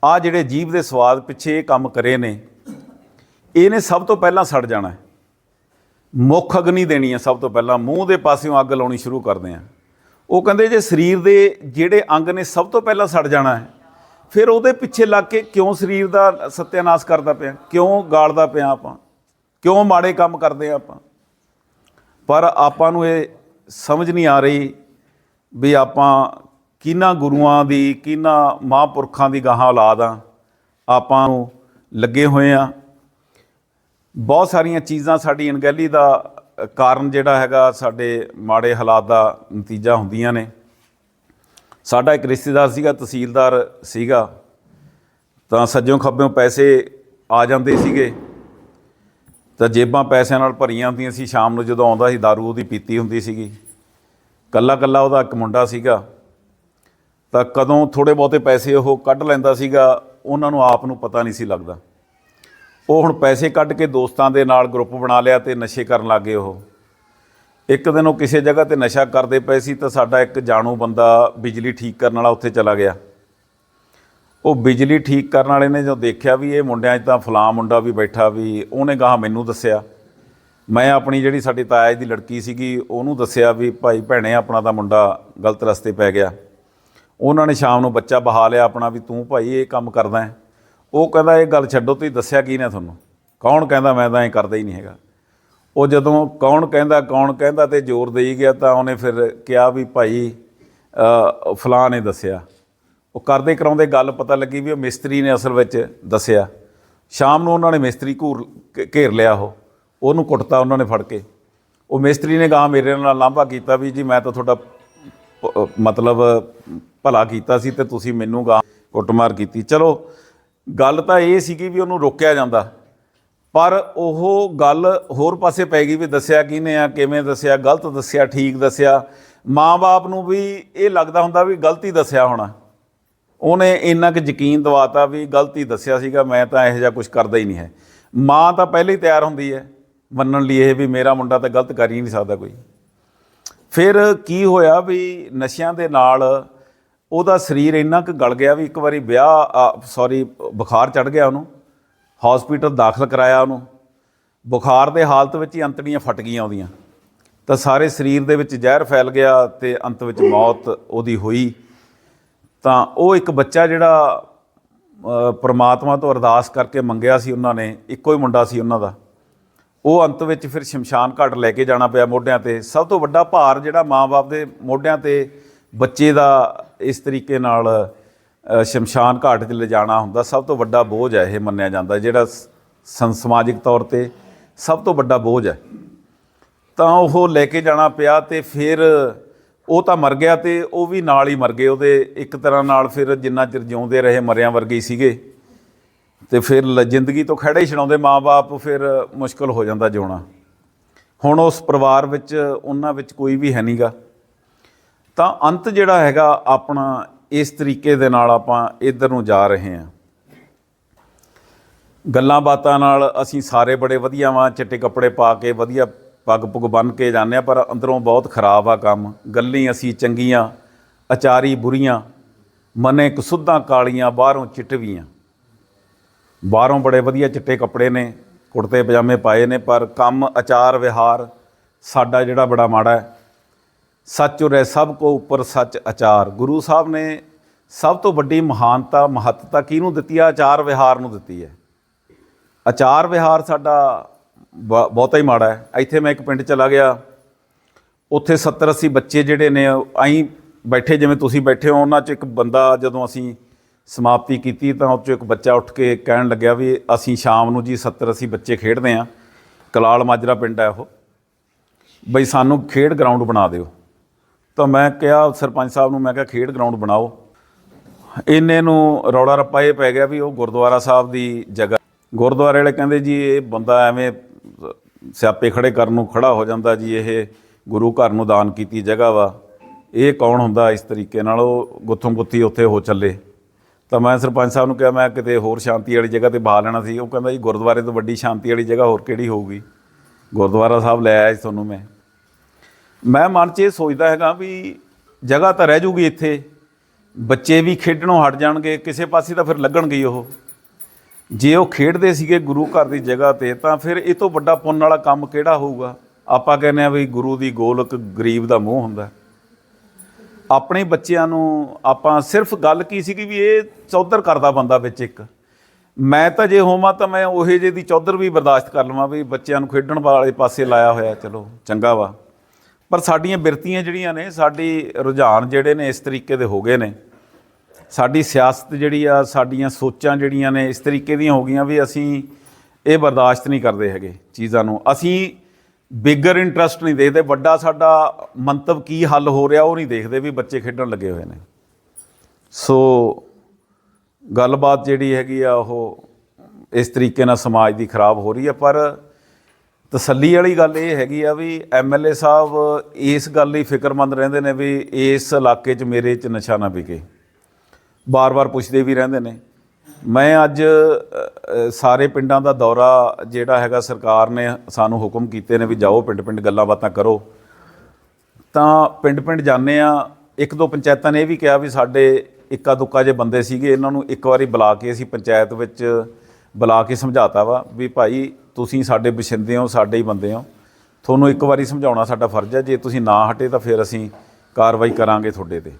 ਆ ਜਿਹੜੇ ਜੀਵ ਦੇ ਸਵਾਦ ਪਿੱਛੇ ਇਹ ਕੰਮ ਕਰੇ ਨੇ, ਇਹਨੇ ਸਭ ਤੋਂ ਪਹਿਲਾਂ ਸੜ ਜਾਣਾ। ਹੈ ਮੁੱਖ ਅਗਨੀ ਦੇਣੀ ਹੈ ਸਭ ਤੋਂ ਪਹਿਲਾਂ, ਮੂੰਹ ਦੇ ਪਾਸਿਓਂ ਅੱਗ ਲਾਉਣੀ ਸ਼ੁਰੂ ਕਰਦੇ ਆ। ਉਹ ਕਹਿੰਦੇ ਜੇ ਸਰੀਰ ਦੇ ਜਿਹੜੇ ਅੰਗ ਨੇ ਸਭ ਤੋਂ ਪਹਿਲਾਂ ਸੜ ਜਾਣਾ ਹੈ ਫਿਰ ਉਹਦੇ ਪਿੱਛੇ ਲੱਗ ਕੇ ਕਿਉਂ ਸਰੀਰ ਦਾ ਸਤਿਆਨਾਸ਼ ਕਰਦਾ ਪਿਆ? ਕਿਉਂ ਗਾਲਦਾ ਪਿਆ ਆਪਾਂ? ਕਿਉਂ ਮਾੜੇ ਕੰਮ ਕਰਦੇ ਆ ਆਪਾਂ? ਪਰ ਆਪਾਂ ਨੂੰ ਇਹ ਸਮਝ ਨਹੀਂ ਆ ਰਹੀ ਵੀ ਆਪਾਂ ਕਿਹਨਾਂ ਗੁਰੂਆਂ ਦੀ ਕਿਹਨਾਂ ਮਹਾਂਪੁਰਖਾਂ ਦੀ ਗਾਹਾਂ ਔਲਾਦ ਆ। ਆਪਾਂ ਨੂੰ ਲੱਗੇ ਹੋਏ ਆ। ਬਹੁਤ ਸਾਰੀਆਂ ਚੀਜ਼ਾਂ ਸਾਡੀ ਅਣਗਹਿਲੀ ਦਾ ਕਾਰਨ ਜਿਹੜਾ ਹੈਗਾ ਸਾਡੇ ਮਾੜੇ ਹਾਲਾਤ ਦਾ ਨਤੀਜਾ ਹੁੰਦੀਆਂ ਨੇ। ਸਾਡਾ ਇੱਕ ਰਿਸ਼ਤੇਦਾਰ ਸੀਗਾ, ਤਹਿਸੀਲਦਾਰ ਸੀਗਾ। ਤਾਂ ਸੱਜੋਂ ਖੱਬਿਓਂ ਪੈਸੇ ਆ ਜਾਂਦੇ ਸੀਗੇ। ਤਾਂ ਜੇਬਾਂ ਪੈਸਿਆਂ ਨਾਲ ਭਰੀਆਂ ਹੁੰਦੀਆਂ ਸੀ। ਸ਼ਾਮ ਨੂੰ ਜਦੋਂ ਆਉਂਦਾ ਸੀ, दारू ਉਹਦੀ ਪੀਤੀ ਹੁੰਦੀ ਸੀਗੀ। ਕੱਲਾ ਕੱਲਾ ਉਹਦਾ ਇੱਕ ਮੁੰਡਾ ਸੀਗਾ। ਤਾਂ ਕਦੋਂ ਥੋੜੇ ਬਹੁਤੇ ਪੈਸੇ ਉਹ ਕੱਢ ਲੈਂਦਾ ਸੀਗਾ, ਉਹਨਾਂ ਨੂੰ ਆਪ ਨੂੰ ਪਤਾ ਨਹੀਂ ਸੀ ਲੱਗਦਾ। ਉਹ ਹੁਣ ਪੈਸੇ ਕੱਢ ਕੇ ਦੋਸਤਾਂ ਦੇ ਨਾਲ ਗਰੁੱਪ ਬਣਾ ਲਿਆ ਤੇ ਨਸ਼ੇ ਕਰਨ ਲੱਗੇ ਉਹ। ਇੱਕ ਦਿਨ ਉਹ ਕਿਸੇ ਜਗ੍ਹਾ ਤੇ ਨਸ਼ਾ ਕਰਦੇ ਪਏ ਸੀ ਤਾਂ ਸਾਡਾ ਇੱਕ ਜਾਣੂ ਬੰਦਾ ਬਿਜਲੀ ਠੀਕ ਕਰਨ ਵਾਲਾ ਉੱਥੇ ਚਲਾ ਗਿਆ। ਉਹ ਬਿਜਲੀ ਠੀਕ ਕਰਨ ਵਾਲੇ ਨੇ ਜਦੋਂ ਦੇਖਿਆ ਵੀ ਇਹ ਮੁੰਡਿਆਂ 'ਚ ਤਾਂ ਫਲਾਂ ਮੁੰਡਾ ਵੀ ਬੈਠਾ ਵੀ ਉਹਨੇ ਗਾਹ ਮੈਨੂੰ ਦੱਸਿਆ। ਮੈਂ ਆਪਣੀ ਜਿਹੜੀ ਸਾਡੀ ਤਾਇਆ ਦੀ ਲੜਕੀ ਸੀਗੀ ਉਹਨੂੰ ਦੱਸਿਆ ਵੀ ਭਾਈ ਭੈਣੇ ਆਪਣਾ ਤਾਂ ਮੁੰਡਾ ਗਲਤ ਰਸਤੇ ਪੈ ਗਿਆ। ਉਹਨਾਂ ਨੇ ਸ਼ਾਮ ਨੂੰ ਬੱਚਾ ਬਹਾ ਲਿਆ ਆਪਣਾ ਵੀ ਤੂੰ ਭਾਈ ਇਹ ਕੰਮ ਕਰਦਾ ਹੈ। ਉਹ ਕਹਿੰਦਾ ਇਹ ਗੱਲ ਛੱਡੋ, ਤੁਸੀਂ ਦੱਸਿਆ ਕੀ ਨੇ ਤੁਹਾਨੂੰ? ਕੌਣ ਕਹਿੰਦਾ ਮੈਂ ਤਾਂ ਇਹ ਕਰਦਾ ਹੀ ਨਹੀਂ ਹੈਗਾ। ਉਹ ਜਦੋਂ ਕੌਣ ਕਹਿੰਦਾ ਕੌਣ ਕਹਿੰਦਾ ਤੇ ਜ਼ੋਰ ਦੇਈ ਗਿਆ ਤਾਂ ਉਹਨੇ ਫਿਰ ਕਿਹਾ ਵੀ ਭਾਈ ਫਲਾਂ ਨੇ ਦੱਸਿਆ। ਉਹ ਕਰਦੇ ਕਰਾਉਂਦੇ ਗੱਲ ਪਤਾ ਲੱਗੀ ਵੀ ਉਹ ਮਿਸਤਰੀ ਨੇ ਅਸਲ ਵਿੱਚ ਦੱਸਿਆ। ਸ਼ਾਮ ਨੂੰ ਉਹਨਾਂ ਨੇ ਮਿਸਤਰੀ ਘੂਰ ਘੇਰ ਲਿਆ ਉਹ। ਉਹਨੂੰ ਕੁੱਟਤਾ ਉਹਨਾਂ ਨੇ ਫੜ ਕੇ। ਉਹ ਮਿਸਤਰੀ ਨੇ ਗਾਂ ਮੇਰੇ ਨਾਲ ਲਾਂਭਾ ਕੀਤਾ ਵੀ ਜੀ ਮੈਂ ਤਾਂ ਤੁਹਾਡਾ ਮਤਲਬ ਭਲਾ ਕੀਤਾ ਸੀ ਤੇ ਤੁਸੀਂ ਮੈਨੂੰ ਗਾਂ ਕੁੱਟਮਾਰ ਕੀਤੀ। ਚਲੋ, ਗੱਲ ਤਾਂ ਇਹ ਸੀਗੀ ਵੀ ਉਹਨੂੰ ਰੋਕਿਆ ਜਾਂਦਾ। ਪਰ ਉਹ ਗੱਲ ਹੋਰ ਪਾਸੇ ਪੈ ਗਈ ਵੀ ਦੱਸਿਆ ਕਿਹਨੇ ਆ, ਕਿਵੇਂ ਦੱਸਿਆ, ਗਲਤ ਦੱਸਿਆ, ਠੀਕ ਦੱਸਿਆ। ਮਾਂ-ਬਾਪ ਨੂੰ ਵੀ ਇਹ ਲੱਗਦਾ ਹੁੰਦਾ ਵੀ ਗਲਤੀ ਦੱਸਿਆ ਹੋਣਾ। ਉਹਨੇ ਇੰਨਾ ਕੁ ਯਕੀਨ ਦਿਵਾਤਾ ਵੀ ਗਲਤੀ ਦੱਸਿਆ ਸੀਗਾ, ਮੈਂ ਤਾਂ ਇਹੋ ਜਿਹਾ ਕੁਝ ਕਰਦਾ ਹੀ ਨਹੀਂ ਹੈ। ਮਾਂ ਤਾਂ ਪਹਿਲੇ ਹੀ ਤਿਆਰ ਹੁੰਦੀ ਹੈ, ਮੰਨਣ ਲਈ ਇਹ ਵੀ ਮੇਰਾ ਮੁੰਡਾ ਤਾਂ ਗਲਤ ਕਰ ਹੀ ਨਹੀਂ ਸਕਦਾ ਕੋਈ। ਫਿਰ ਕੀ ਹੋਇਆ ਵੀ ਨਸ਼ਿਆਂ ਦੇ ਨਾਲ ਉਹਦਾ ਸਰੀਰ ਇੰਨਾ ਕੁ ਗਲ ਗਿਆ ਵੀ ਇੱਕ ਵਾਰੀ ਵਿਆਹ ਸੌਰੀ ਬੁਖਾਰ ਚੜ ਗਿਆ ਉਹਨੂੰ। ਹਸਪੀਟਲ ਦਾਖਲ ਕਰਾਇਆ ਉਹਨੂੰ। ਬੁਖਾਰ ਦੇ ਹਾਲਤ ਵਿੱਚ ਹੀ ਅੰਤੜੀਆਂ ਫਟ ਗਈਆਂ ਉਹਦੀਆਂ। ਤਾਂ ਸਾਰੇ ਸਰੀਰ ਦੇ ਵਿੱਚ ਜ਼ਹਿਰ ਫੈਲ ਗਿਆ ਤੇ ਅੰਤ ਵਿੱਚ ਮੌਤ ਉਹਦੀ ਹੋਈ। ਤਾਂ ਉਹ ਇੱਕ ਬੱਚਾ ਜਿਹੜਾ ਪਰਮਾਤਮਾ ਤੋਂ ਅਰਦਾਸ ਕਰਕੇ ਮੰਗਿਆ ਸੀ ਉਹਨਾਂ ਨੇ, ਇੱਕੋ ਹੀ ਮੁੰਡਾ ਸੀ ਉਹਨਾਂ ਦਾ। ਉਹ ਅੰਤ ਵਿੱਚ ਫਿਰ ਸ਼ਮਸ਼ਾਨ ਘਾਟ ਲੈ ਕੇ ਜਾਣਾ ਪਿਆ ਮੋਢਿਆਂ ਤੇ। ਸਭ ਤੋਂ ਵੱਡਾ ਭਾਰ ਜਿਹੜਾ ਮਾਂ-ਬਾਪ ਦੇ ਮੋਢਿਆਂ ਤੇ ਬੱਚੇ ਦਾ ਇਸ ਤਰੀਕੇ ਨਾਲ ਸ਼ਮਸ਼ਾਨ ਘਾਟ 'ਚ ਲਿਜਾਣਾ ਹੁੰਦਾ, ਸਭ ਤੋਂ ਵੱਡਾ ਬੋਝ ਹੈ ਇਹ ਮੰਨਿਆ ਜਾਂਦਾ, ਜਿਹੜਾ ਸ- ਸੰ ਸਮਾਜਿਕ ਤੌਰ ਤੇ ਸਭ ਤੋਂ ਵੱਡਾ ਬੋਝ ਹੈ। ਤਾਂ ਉਹ ਲੈ ਕੇ ਜਾਣਾ ਪਿਆ ਤੇ ਫਿਰ ਉਹ ਤਾਂ ਮਰ ਗਿਆ ਤੇ ਉਹ ਵੀ ਨਾਲ ਹੀ ਮਰ ਗਏ, ਉਹਦੇ ਇੱਕ ਤਰ੍ਹਾਂ ਨਾਲ ਫਿਰ ਜਿੰਨਾ ਚਿਰ ਜਿਉਂਦੇ ਰਹੇ ਮਰਿਆਂ ਵਰਗੇ ਹੀ ਸੀਗੇ। ਤੇ ਫਿਰ ਲ- ਜ਼ਿੰਦਗੀ ਤੋਂ ਖੜਾ ਹੀ ਛਡਾਉਂਦੇ ਮਾਪੇ ਫਿਰ ਮੁਸ਼ਕਲ ਹੋ ਜਾਂਦਾ ਜਿਉਣਾ। ਹੁਣ ਉਸ ਪਰਿਵਾਰ ਵਿੱਚ, ਉਹਨਾਂ ਵਿੱਚ ਕੋਈ ਵੀ ਹੈ ਨਹੀਂਗਾ ਤਾਂ ਅੰਤ ਜਿਹੜਾ ਹੈਗਾ ਆਪਣਾ ਇਸ ਤਰੀਕੇ ਦੇ ਨਾਲ ਆਪਾਂ ਇਧਰ ਨੂੰ ਜਾ ਰਹੇ ਹਾਂ। ਗੱਲਾਂ ਬਾਤਾਂ ਨਾਲ ਅਸੀਂ ਸਾਰੇ ਬੜੇ ਵਧੀਆ ਵਾਂ, ਚਿੱਟੇ ਕੱਪੜੇ ਪਾ ਕੇ ਵਧੀਆ ਪੱਗ ਪੁੱਗ ਬੰਨ ਕੇ ਜਾਂਦੇ ਆ ਪਰ ਅੰਦਰੋਂ ਬਹੁਤ ਖਰਾਬ ਆ ਕੰਮ। ਗੱਲੀ ਅਸੀਂ ਚੰਗੀਆਂ, ਅਚਾਰੀ ਬੁਰੀਆਂ, ਮਨੇ ਕਸੁੱਧਾਂ ਕਾਲੀਆਂ ਬਾਹਰੋਂ ਚਿੱਟਵੀਆਂ। ਬਾਹਰੋਂ ਬੜੇ ਵਧੀਆ ਚਿੱਟੇ ਕੱਪੜੇ ਨੇ, ਕੁੜਤੇ ਪਜਾਮੇ ਪਾਏ ਨੇ, ਪਰ ਕੰਮ ਆਚਾਰ ਵਿਹਾਰ ਸਾਡਾ ਜਿਹੜਾ ਬੜਾ ਮਾੜਾ ਹੈ। ਸੱਚ ਉਰੇ ਸਭ ਕੋ ਉੱਪਰ ਸੱਚ ਆਚਾਰ। ਗੁਰੂ ਸਾਹਿਬ ਨੇ ਸਭ ਤੋਂ ਵੱਡੀ ਮਹਾਨਤਾ, ਮਹੱਤਤਾ ਕਿਹਨੂੰ ਦਿੱਤੀ ਆ? ਆਚਾਰ ਵਿਹਾਰ ਨੂੰ ਦਿੱਤੀ ਹੈ। ਆਚਾਰ ਵਿਹਾਰ ਸਾਡਾ ਬ- ਬਹੁਤਾ ਹੀ ਮਾੜਾ ਹੈ। ਇੱਥੇ ਮੈਂ ਇੱਕ ਪਿੰਡ ਚਲਾ ਗਿਆ। ਉੱਥੇ 70 80 ਬੱਚੇ ਜਿਹੜੇ ਨੇ, ਆਈ ਬੈਠੇ ਜਿਵੇਂ ਤੁਸੀਂ ਬੈਠੇ ਹੋ, ਉਹਨਾਂ 'ਚ ਇੱਕ ਬੰਦਾ ਜਦੋਂ ਅਸੀਂ ਸਮਾਪਤੀ ਕੀਤੀ ਤਾਂ ਉਹ 'ਚੋਂ ਇੱਕ ਬੱਚਾ ਉੱਠ ਕੇ ਕਹਿਣ ਲੱਗਿਆ ਵੀ ਅਸੀਂ ਸ਼ਾਮ ਨੂੰ ਜੀ 70 80 ਬੱਚੇ ਖੇਡਦੇ ਆ। ਕਲਾਲ ਮਾਜਰਾ ਪਿੰਡ ਹੈ ਉਹ। ਬਈ ਸਾਨੂੰ ਖੇਡ ਗਰਾਊਂਡ ਬਣਾ ਦਿਓ। ਤਾਂ ਮੈਂ ਕਿਹਾ, ਸਰਪੰਚ ਸਾਹਿਬ ਨੂੰ ਮੈਂ ਕਿਹਾ, ਖੇਡ ਗਰਾਊਂਡ ਬਣਾਓ। ਇੰਨੇ ਨੂੰ ਰੌਲਾ ਰੱਪਾ ਇਹ ਪੈ ਗਿਆ ਵੀ ਉਹ ਗੁਰਦੁਆਰਾ ਸਾਹਿਬ ਦੀ ਜਗ੍ਹਾ। ਗੁਰਦੁਆਰੇ ਵਾਲੇ ਕਹਿੰਦੇ ਜੀ, ਇਹ ਬੰਦਾ ਐਵੇਂ ਸਿਆਪੇ ਖੜੇ ਕਰਨ ਨੂੰ ਖੜਾ ਹੋ ਜਾਂਦਾ ਜੀ, ਇਹ ਗੁਰੂ ਘਰ ਨੂੰ ਦਾਨ ਕੀਤੀ ਜਗ੍ਹਾ ਵਾ। ਇਹ ਕੌਣ ਹੁੰਦਾ ਇਸ ਤਰੀਕੇ ਨਾਲ? ਉਹ ਗੁੱਥੋਂ ਗੁੱਥੀ ਉੱਥੇ ਹੋ ਚੱਲੇ। ਤਾਂ ਮੈਂ ਸਰਪੰਚ ਸਾਹਿਬ ਨੂੰ ਕਿਹਾ, ਮੈਂ ਕਿਤੇ ਹੋਰ ਸ਼ਾਂਤੀ ਵਾਲੀ ਜਗ੍ਹਾ ਤੇ ਬਹਾ ਲੈਣਾ ਸੀ। ਉਹ ਕਹਿੰਦਾ ਜੀ, ਗੁਰਦੁਆਰੇ ਤੋਂ ਵੱਡੀ ਸ਼ਾਂਤੀ ਵਾਲੀ ਜਗ੍ਹਾ ਹੋਰ ਕਿਹੜੀ ਹੋਊਗੀ? ਗੁਰਦੁਆਰਾ ਸਾਹਿਬ ਲੈ ਆਇਆ ਸੀ ਤੁਹਾਨੂੰ ਮੈਂ। ਮੈਂ ਮਨ 'ਚ ਇਹ ਸੋਚਦਾ ਹੈਗਾ ਵੀ ਜਗ੍ਹਾ ਤਾਂ ਰਹਿ ਜੂਗੀ ਇੱਥੇ। ਬੱਚੇ ਵੀ ਖੇਡਣੋਂ ਹਟ ਜਾਣਗੇ, ਕਿਸੇ ਪਾਸੇ ਤਾਂ ਫਿਰ ਲੱਗਣਗੇ ਉਹ। ਜੇ ਉਹ ਖੇਡਦੇ ਸੀਗੇ ਗੁਰੂ ਘਰ ਦੀ ਜਗ੍ਹਾ ਤੇ, ਤਾਂ ਫਿਰ ਇਹ ਤੋਂ ਵੱਡਾ ਪੁੰਨ ਵਾਲਾ ਕੰਮ ਕਿਹੜਾ ਹੋਊਗਾ? ਆਪਾਂ ਕਹਿੰਦੇ ਆ ਵੀ ਗੁਰੂ ਦੀ ਗੋਲਕ ਗਰੀਬ ਦਾ ਮੋਹ ਹੁੰਦਾ। ਆਪਣੇ ਬੱਚਿਆਂ ਨੂੰ ਆਪਾਂ ਸਿਰਫ ਗੱਲ ਕੀ ਸੀਗੀ ਵੀ ਇਹ ਚੌਧਰ ਕਰਦਾ ਬੰਦਾ ਵਿੱਚ ਇੱਕ। ਮੈਂ ਤਾਂ ਜੇ ਹੋਵਾਂ ਤਾਂ ਮੈਂ ਉਹੇ ਜੇ ਦੀ ਚੌਧਰ ਵੀ ਬਰਦਾਸ਼ਤ ਕਰ ਲਵਾਂ ਵੀ ਬੱਚਿਆਂ ਨੂੰ ਖੇਡਣ ਵਾਲੇ ਪਾਸੇ ਲਾਇਆ ਹੋਇਆ, ਚਲੋ, ਚੰਗਾ ਵਾ। ਪਰ ਸਾਡੀਆਂ ਬਿਰਤੀਆਂ ਜਿਹੜੀਆਂ ਨੇ, ਸਾਡੀ ਰੁਝਾਨ ਜਿਹੜੇ ਨੇ ਇਸ ਤਰੀਕੇ ਦੇ ਹੋ ਗਏ ਨੇ। ਸਾਡੀ ਸਿਆਸਤ ਜਿਹੜੀ ਆ, ਸਾਡੀਆਂ ਸੋਚਾਂ ਜਿਹੜੀਆਂ ਨੇ ਇਸ ਤਰੀਕੇ ਦੀਆਂ ਹੋ ਗਈਆਂ ਵੀ ਅਸੀਂ ਇਹ ਬਰਦਾਸ਼ਤ ਨਹੀਂ ਕਰਦੇ ਹੈਗੇ ਚੀਜ਼ਾਂ ਨੂੰ। ਅਸੀਂ ਬਿਗਰ ਇੰਟਰਸਟ ਨਹੀਂ ਦੇਖਦੇ, ਵੱਡਾ ਸਾਡਾ ਮੰਤਵ ਕੀ ਹੱਲ ਹੋ ਰਿਹਾ ਉਹ ਨਹੀਂ ਦੇਖਦੇ ਵੀ ਬੱਚੇ ਖੇਡਣ ਲੱਗੇ ਹੋਏ ਨੇ। ਸੋ ਗੱਲਬਾਤ ਜਿਹੜੀ ਹੈਗੀ ਆ, ਉਹ ਇਸ ਤਰੀਕੇ ਨਾਲ ਸਮਾਜ ਦੀ ਖਰਾਬ ਹੋ ਰਹੀ ਹੈ ਪਰ ਤਸੱਲੀ ਵਾਲੀ ਗੱਲ ਇਹ ਹੈਗੀ ਆ ਵੀ ਐਮਐਲਏ ਸਾਹਿਬ ਇਸ ਗੱਲ ਲਈ ਫਿਕਰਮੰਦ ਰਹਿੰਦੇ ਨੇ ਵੀ ਇਸ ਇਲਾਕੇ 'ਚ ਮੇਰੇ 'ਚ ਨਸ਼ਾ ਨਾ ਵਿਕੇ। ਬਾਰ-ਬਾਰ ਪੁੱਛਦੇ ਵੀ ਰਹਿੰਦੇ ਨੇ। ਮੈਂ ਅੱਜ ਸਾਰੇ ਪਿੰਡਾਂ ਦਾ ਦੌਰਾ ਜਿਹੜਾ ਹੈਗਾ ਸਰਕਾਰ ਨੇ ਸਾਨੂੰ ਹੁਕਮ ਕੀਤੇ ਨੇ ਵੀ ਜਾਓ, ਪਿੰਡ-ਪਿੰਡ ਗੱਲਾਂ ਬਾਤਾਂ ਕਰੋ। ਤਾਂ ਪਿੰਡ-ਪਿੰਡ ਜਾਂਦੇ ਆ। ਇੱਕ ਦੋ ਪੰਚਾਇਤਾਂ ਨੇ ਇਹ ਵੀ ਕਿਹਾ ਵੀ ਸਾਡੇ ਇੱਕਾ ਦੁੱਕਾ ਜੇ ਬੰਦੇ ਸੀਗੇ। ਇਹਨਾਂ ਨੂੰ ਇੱਕ ਵਾਰੀ ਬੁਲਾ ਕੇ ਅਸੀਂ ਪੰਚਾਇਤ ਵਿੱਚ ਬੁਲਾ ਕੇ ਸਮਝਾਤਾ ਵਾ ਵੀ ਭਾਈ ਤੁਸੀਂ ਸਾਡੇ ਬਸ਼ਿੰਦੇ ਹੋ, ਸਾਡੇ ਹੀ ਬੰਦੇ ਹੋ। ਤੁਹਾਨੂੰ ਇੱਕ ਵਾਰੀ ਸਮਝਾਉਣਾ ਸਾਡਾ ਫਰਜ਼ ਹੈ, ਜੇ ਤੁਸੀਂ ਨਾ ਹਟੇ ਤਾਂ ਫਿਰ ਅਸੀਂ ਕਾਰਵਾਈ ਕਰਾਂਗੇ ਤੁਹਾਡੇ ਤੇ।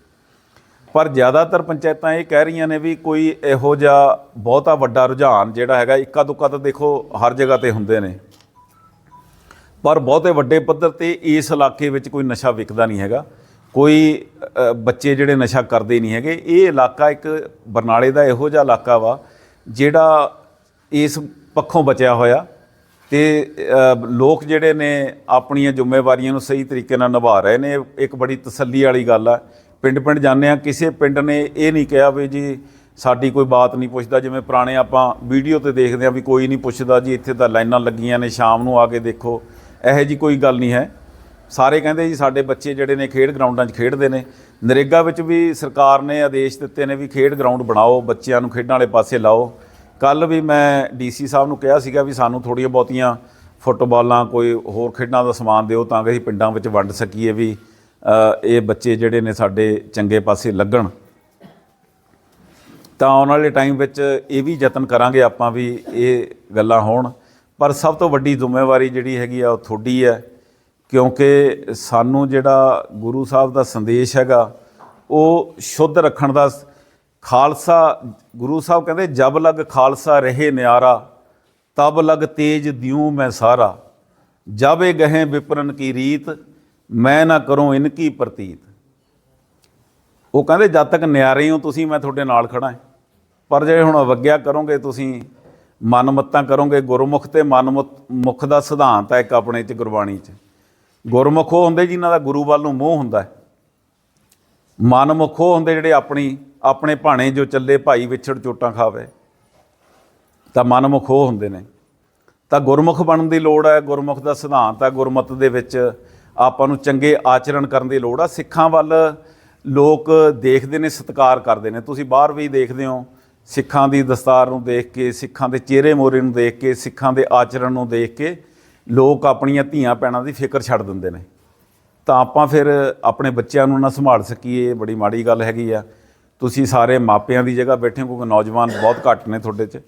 ਪਰ ਜ਼ਿਆਦਾਤਰ ਪੰਚਾਇਤਾਂ ਇਹ ਕਹਿ ਰਹੀਆਂ ਨੇ ਵੀ ਕੋਈ ਇਹੋ ਜਿਹਾ ਬਹੁਤਾ ਵੱਡਾ ਰੁਝਾਨ ਜਿਹੜਾ ਹੈਗਾ ਇੱਕਾ ਦੁੱਕਾ ਤਾਂ ਦੇਖੋ ਹਰ ਜਗ੍ਹਾ ਤੇ ਹੁੰਦੇ ਨੇ। ਪਰ ਬਹੁਤੇ ਵੱਡੇ ਪੱਧਰ ਤੇ ਇਸ ਇਲਾਕੇ ਵਿੱਚ ਕੋਈ ਨਸ਼ਾ ਵਿਕਦਾ ਨਹੀਂ ਹੈਗਾ। ਕੋਈ ਬੱਚੇ ਜਿਹੜੇ ਨਸ਼ਾ ਕਰਦੇ ਨਹੀਂ ਹੈਗੇ। ਇਹ ਇਲਾਕਾ ਇੱਕ ਬਰਨਾਲੇ ਦਾ ਇਹੋ ਜਿਹਾ ਇਲਾਕਾ ਵਾ, ਜਿਹੜਾ ਇਸ ਪੱਖੋਂ ਬਚਿਆ ਹੋਇਆ। ਤੇ ਲੋਕ ਜਿਹੜੇ ਨੇ ਆਪਣੀਆਂ ਜ਼ਿੰਮੇਵਾਰੀਆਂ ਨੂੰ ਸਹੀ ਤਰੀਕੇ ਨਾਲ ਨਿਭਾ ਰਹੇ ਨੇ ਇੱਕ ਬੜੀ ਤਸੱਲੀ ਵਾਲੀ ਗੱਲ ਆ। ਪਿੰਡ ਪਿੰਡ ਜਾਂਦੇ ਆ ਕਿਸੇ ਪਿੰਡ ਨੇ ਇਹ ਨਹੀਂ ਕਿਹਾ ਵੀ ਜੀ ਸਾਡੀ ਕੋਈ ਬਾਤ ਨਹੀਂ ਪੁੱਛਦਾ, ਜਿਵੇਂ ਪੁਰਾਣੇ ਆਪਾਂ ਵੀਡੀਓ ਤੇ ਦੇਖਦੇ ਆ ਵੀ ਕੋਈ ਨਹੀਂ ਪੁੱਛਦਾ ਜੀ, ਇੱਥੇ ਤਾਂ ਲਾਈਨਾਂ ਲੱਗੀਆਂ ਨੇ, ਸ਼ਾਮ ਨੂੰ ਆ ਕੇ ਦੇਖੋ, ਇਹੋ ਜੀ ਕੋਈ ਗੱਲ ਨਹੀਂ ਹੈ। ਸਾਰੇ ਕਹਿੰਦੇ ਜੀ ਸਾਡੇ ਬੱਚੇ ਜਿਹੜੇ ਨੇ ਖੇਡ ਗਰਾਊਂਡਾਂ 'ਚ ਖੇਡਦੇ ਨੇ। ਨਰੇਗਾ ਵਿੱਚ ਵੀ ਸਰਕਾਰ ਨੇ ਆਦੇਸ਼ ਦਿੱਤੇ ਨੇ ਵੀ ਖੇਡ ਗਰਾਊਂਡ ਬਣਾਓ, ਬੱਚਿਆਂ ਨੂੰ ਖੇਡਾਂ ਵਾਲੇ ਪਾਸੇ ਲਾਓ। ਕੱਲ ਵੀ ਮੈਂ ਡੀਸੀ ਸਾਹਿਬ ਨੂੰ ਕਿਹਾ ਸੀਗਾ ਵੀ ਸਾਨੂੰ ਥੋੜੀਆਂ ਬਹੁਤੀਆਂ ਫੁੱਟਬਾਲਾਂ, ਕੋਈ ਹੋਰ ਖੇਡਾਂ ਦਾ ਸਮਾਨ ਦਿਓ ਤਾਂ ਕਿ ਅਸੀਂ ਪਿੰਡਾਂ ਵਿੱਚ ਵੰਡ ਸਕੀਏ ਵੀ ਇਹ ਬੱਚੇ ਜਿਹੜੇ ਨੇ ਸਾਡੇ ਚੰਗੇ ਪਾਸੇ ਲੱਗਣ। ਤਾਂ ਆਉਣ ਵਾਲੇ ਟਾਈਮ ਵਿੱਚ ਇਹ ਵੀ ਯਤਨ ਕਰਾਂਗੇ ਆਪਾਂ ਵੀ ਇਹ ਗੱਲਾਂ ਹੋਣ। ਪਰ ਸਭ ਤੋਂ ਵੱਡੀ ਜ਼ਿੰਮੇਵਾਰੀ ਜਿਹੜੀ ਹੈਗੀ ਆ, ਉਹ ਤੁਹਾਡੀ ਹੈ, ਕਿਉਂਕਿ ਸਾਨੂੰ ਜਿਹੜਾ ਗੁਰੂ ਸਾਹਿਬ ਦਾ ਸੰਦੇਸ਼ ਹੈਗਾ, ਉਹ ਸ਼ੁੱਧ ਰੱਖਣ ਦਾ ਖਾਲਸਾ, ਗੁਰੂ ਸਾਹਿਬ ਕਹਿੰਦੇ, ਜਬ ਲਗ ਖਾਲਸਾ ਰਹੇ ਨਿਆਰਾ, ਤਬ ਲਗ ਤੇਜ ਦਿਉ ਮੈਂ ਸਾਰਾ। ਜਬ ਇਹ ਗਹੇ ਵਿਪਰਨ ਕੀ ਰੀਤ, ਮੈਂ ਨਾ ਕਰੂੰ ਇਨਕੀ ਪ੍ਰਤੀਤ। ਉਹ ਕਹਿੰਦੇ, ਜਦ ਤੱਕ ਨਿਆਰੇ ਹੋ ਤੁਸੀਂ, ਮੈਂ ਤੁਹਾਡੇ ਨਾਲ ਖੜਾ ਹਾਂ। ਪਰ ਜੇ ਹੁਣ ਅਵਗਿਆ ਕਰੋਗੇ ਤੁਸੀਂ, ਮਨਮਤਾਂ ਕਰੋਗੇ, ਗੁਰਮੁਖ ਤੇ ਮਨਮੁਖ ਮੁਖ ਦਾ ਸਿਧਾਂਤ ਹੈ ਇੱਕ ਆਪਣੇ ਚ, ਗੁਰਬਾਣੀ ਚ। ਗੁਰਮੁਖ ਉਹ ਹੁੰਦੇ ਜਿਨ੍ਹਾਂ ਦਾ ਗੁਰੂ ਵੱਲ ਨੂੰ ਮੋਹ ਹੁੰਦਾ ਹੈ। ਮਨਮੁਖ ਉਹ ਹੁੰਦੇ ਜਿਹੜੇ ਆਪਣੀ ਆਪਣੇ ਭਾਣੇ ਜੋ ਚੱਲੇ ਭਾਈ ਵਿਛੜ ਚੋਟਾਂ ਖਾਵੇ। ਤਾਂ ਮਨਮੁਖ ਉਹ ਹੁੰਦੇ ਨੇ। ਤਾਂ ਗੁਰਮੁਖ ਬਣਨ ਦੀ ਲੋੜ ਹੈ, ਗੁਰਮੁਖ ਦਾ ਸਿਧਾਂਤ ਹੈ, ਗੁਰਮਤ ਦੇ ਵਿੱਚ ਆਪਾਂ ਨੂੰ ਚੰਗੇ ਆਚਰਣ ਕਰਨ ਦੀ ਲੋੜ ਆ। ਸਿੱਖਾਂ ਵੱਲ ਲੋਕ ਦੇਖਦੇ ਨੇ, ਸਤਿਕਾਰ ਕਰਦੇ ਨੇ। ਤੁਸੀਂ ਬਾਹਰ ਵੀ ਦੇਖਦੇ ਹੋ, ਸਿੱਖਾਂ ਦੀ ਦਸਤਾਰ ਨੂੰ ਦੇਖ ਕੇ, ਸਿੱਖਾਂ ਦੇ ਚਿਹਰੇ ਮੋਰੇ ਨੂੰ ਦੇਖ ਕੇ, ਸਿੱਖਾਂ ਦੇ ਆਚਰਣ ਨੂੰ ਦੇਖ ਕੇ ਲੋਕ ਆਪਣੀਆਂ ਧੀਆਂ ਭੈਣਾਂ ਦੀ ਫਿਕਰ ਛੱਡ ਦਿੰਦੇ ਨੇ। ਤਾਂ ਆਪਾਂ ਫਿਰ ਆਪਣੇ ਬੱਚਿਆਂ ਨੂੰ ਨਾ ਸੰਭਾਲ ਸਕੀਏ, ਬੜੀ ਮਾੜੀ ਗੱਲ ਹੈਗੀ ਆ। ਤੁਸੀਂ ਸਾਰੇ ਮਾਪਿਆਂ ਦੀ ਜਗ੍ਹਾ ਬੈਠੇ ਹੋ, ਕਿਉਂਕਿ ਨੌਜਵਾਨ ਬਹੁਤ ਘੱਟ ਨੇ ਤੁਹਾਡੇ 'ਚ।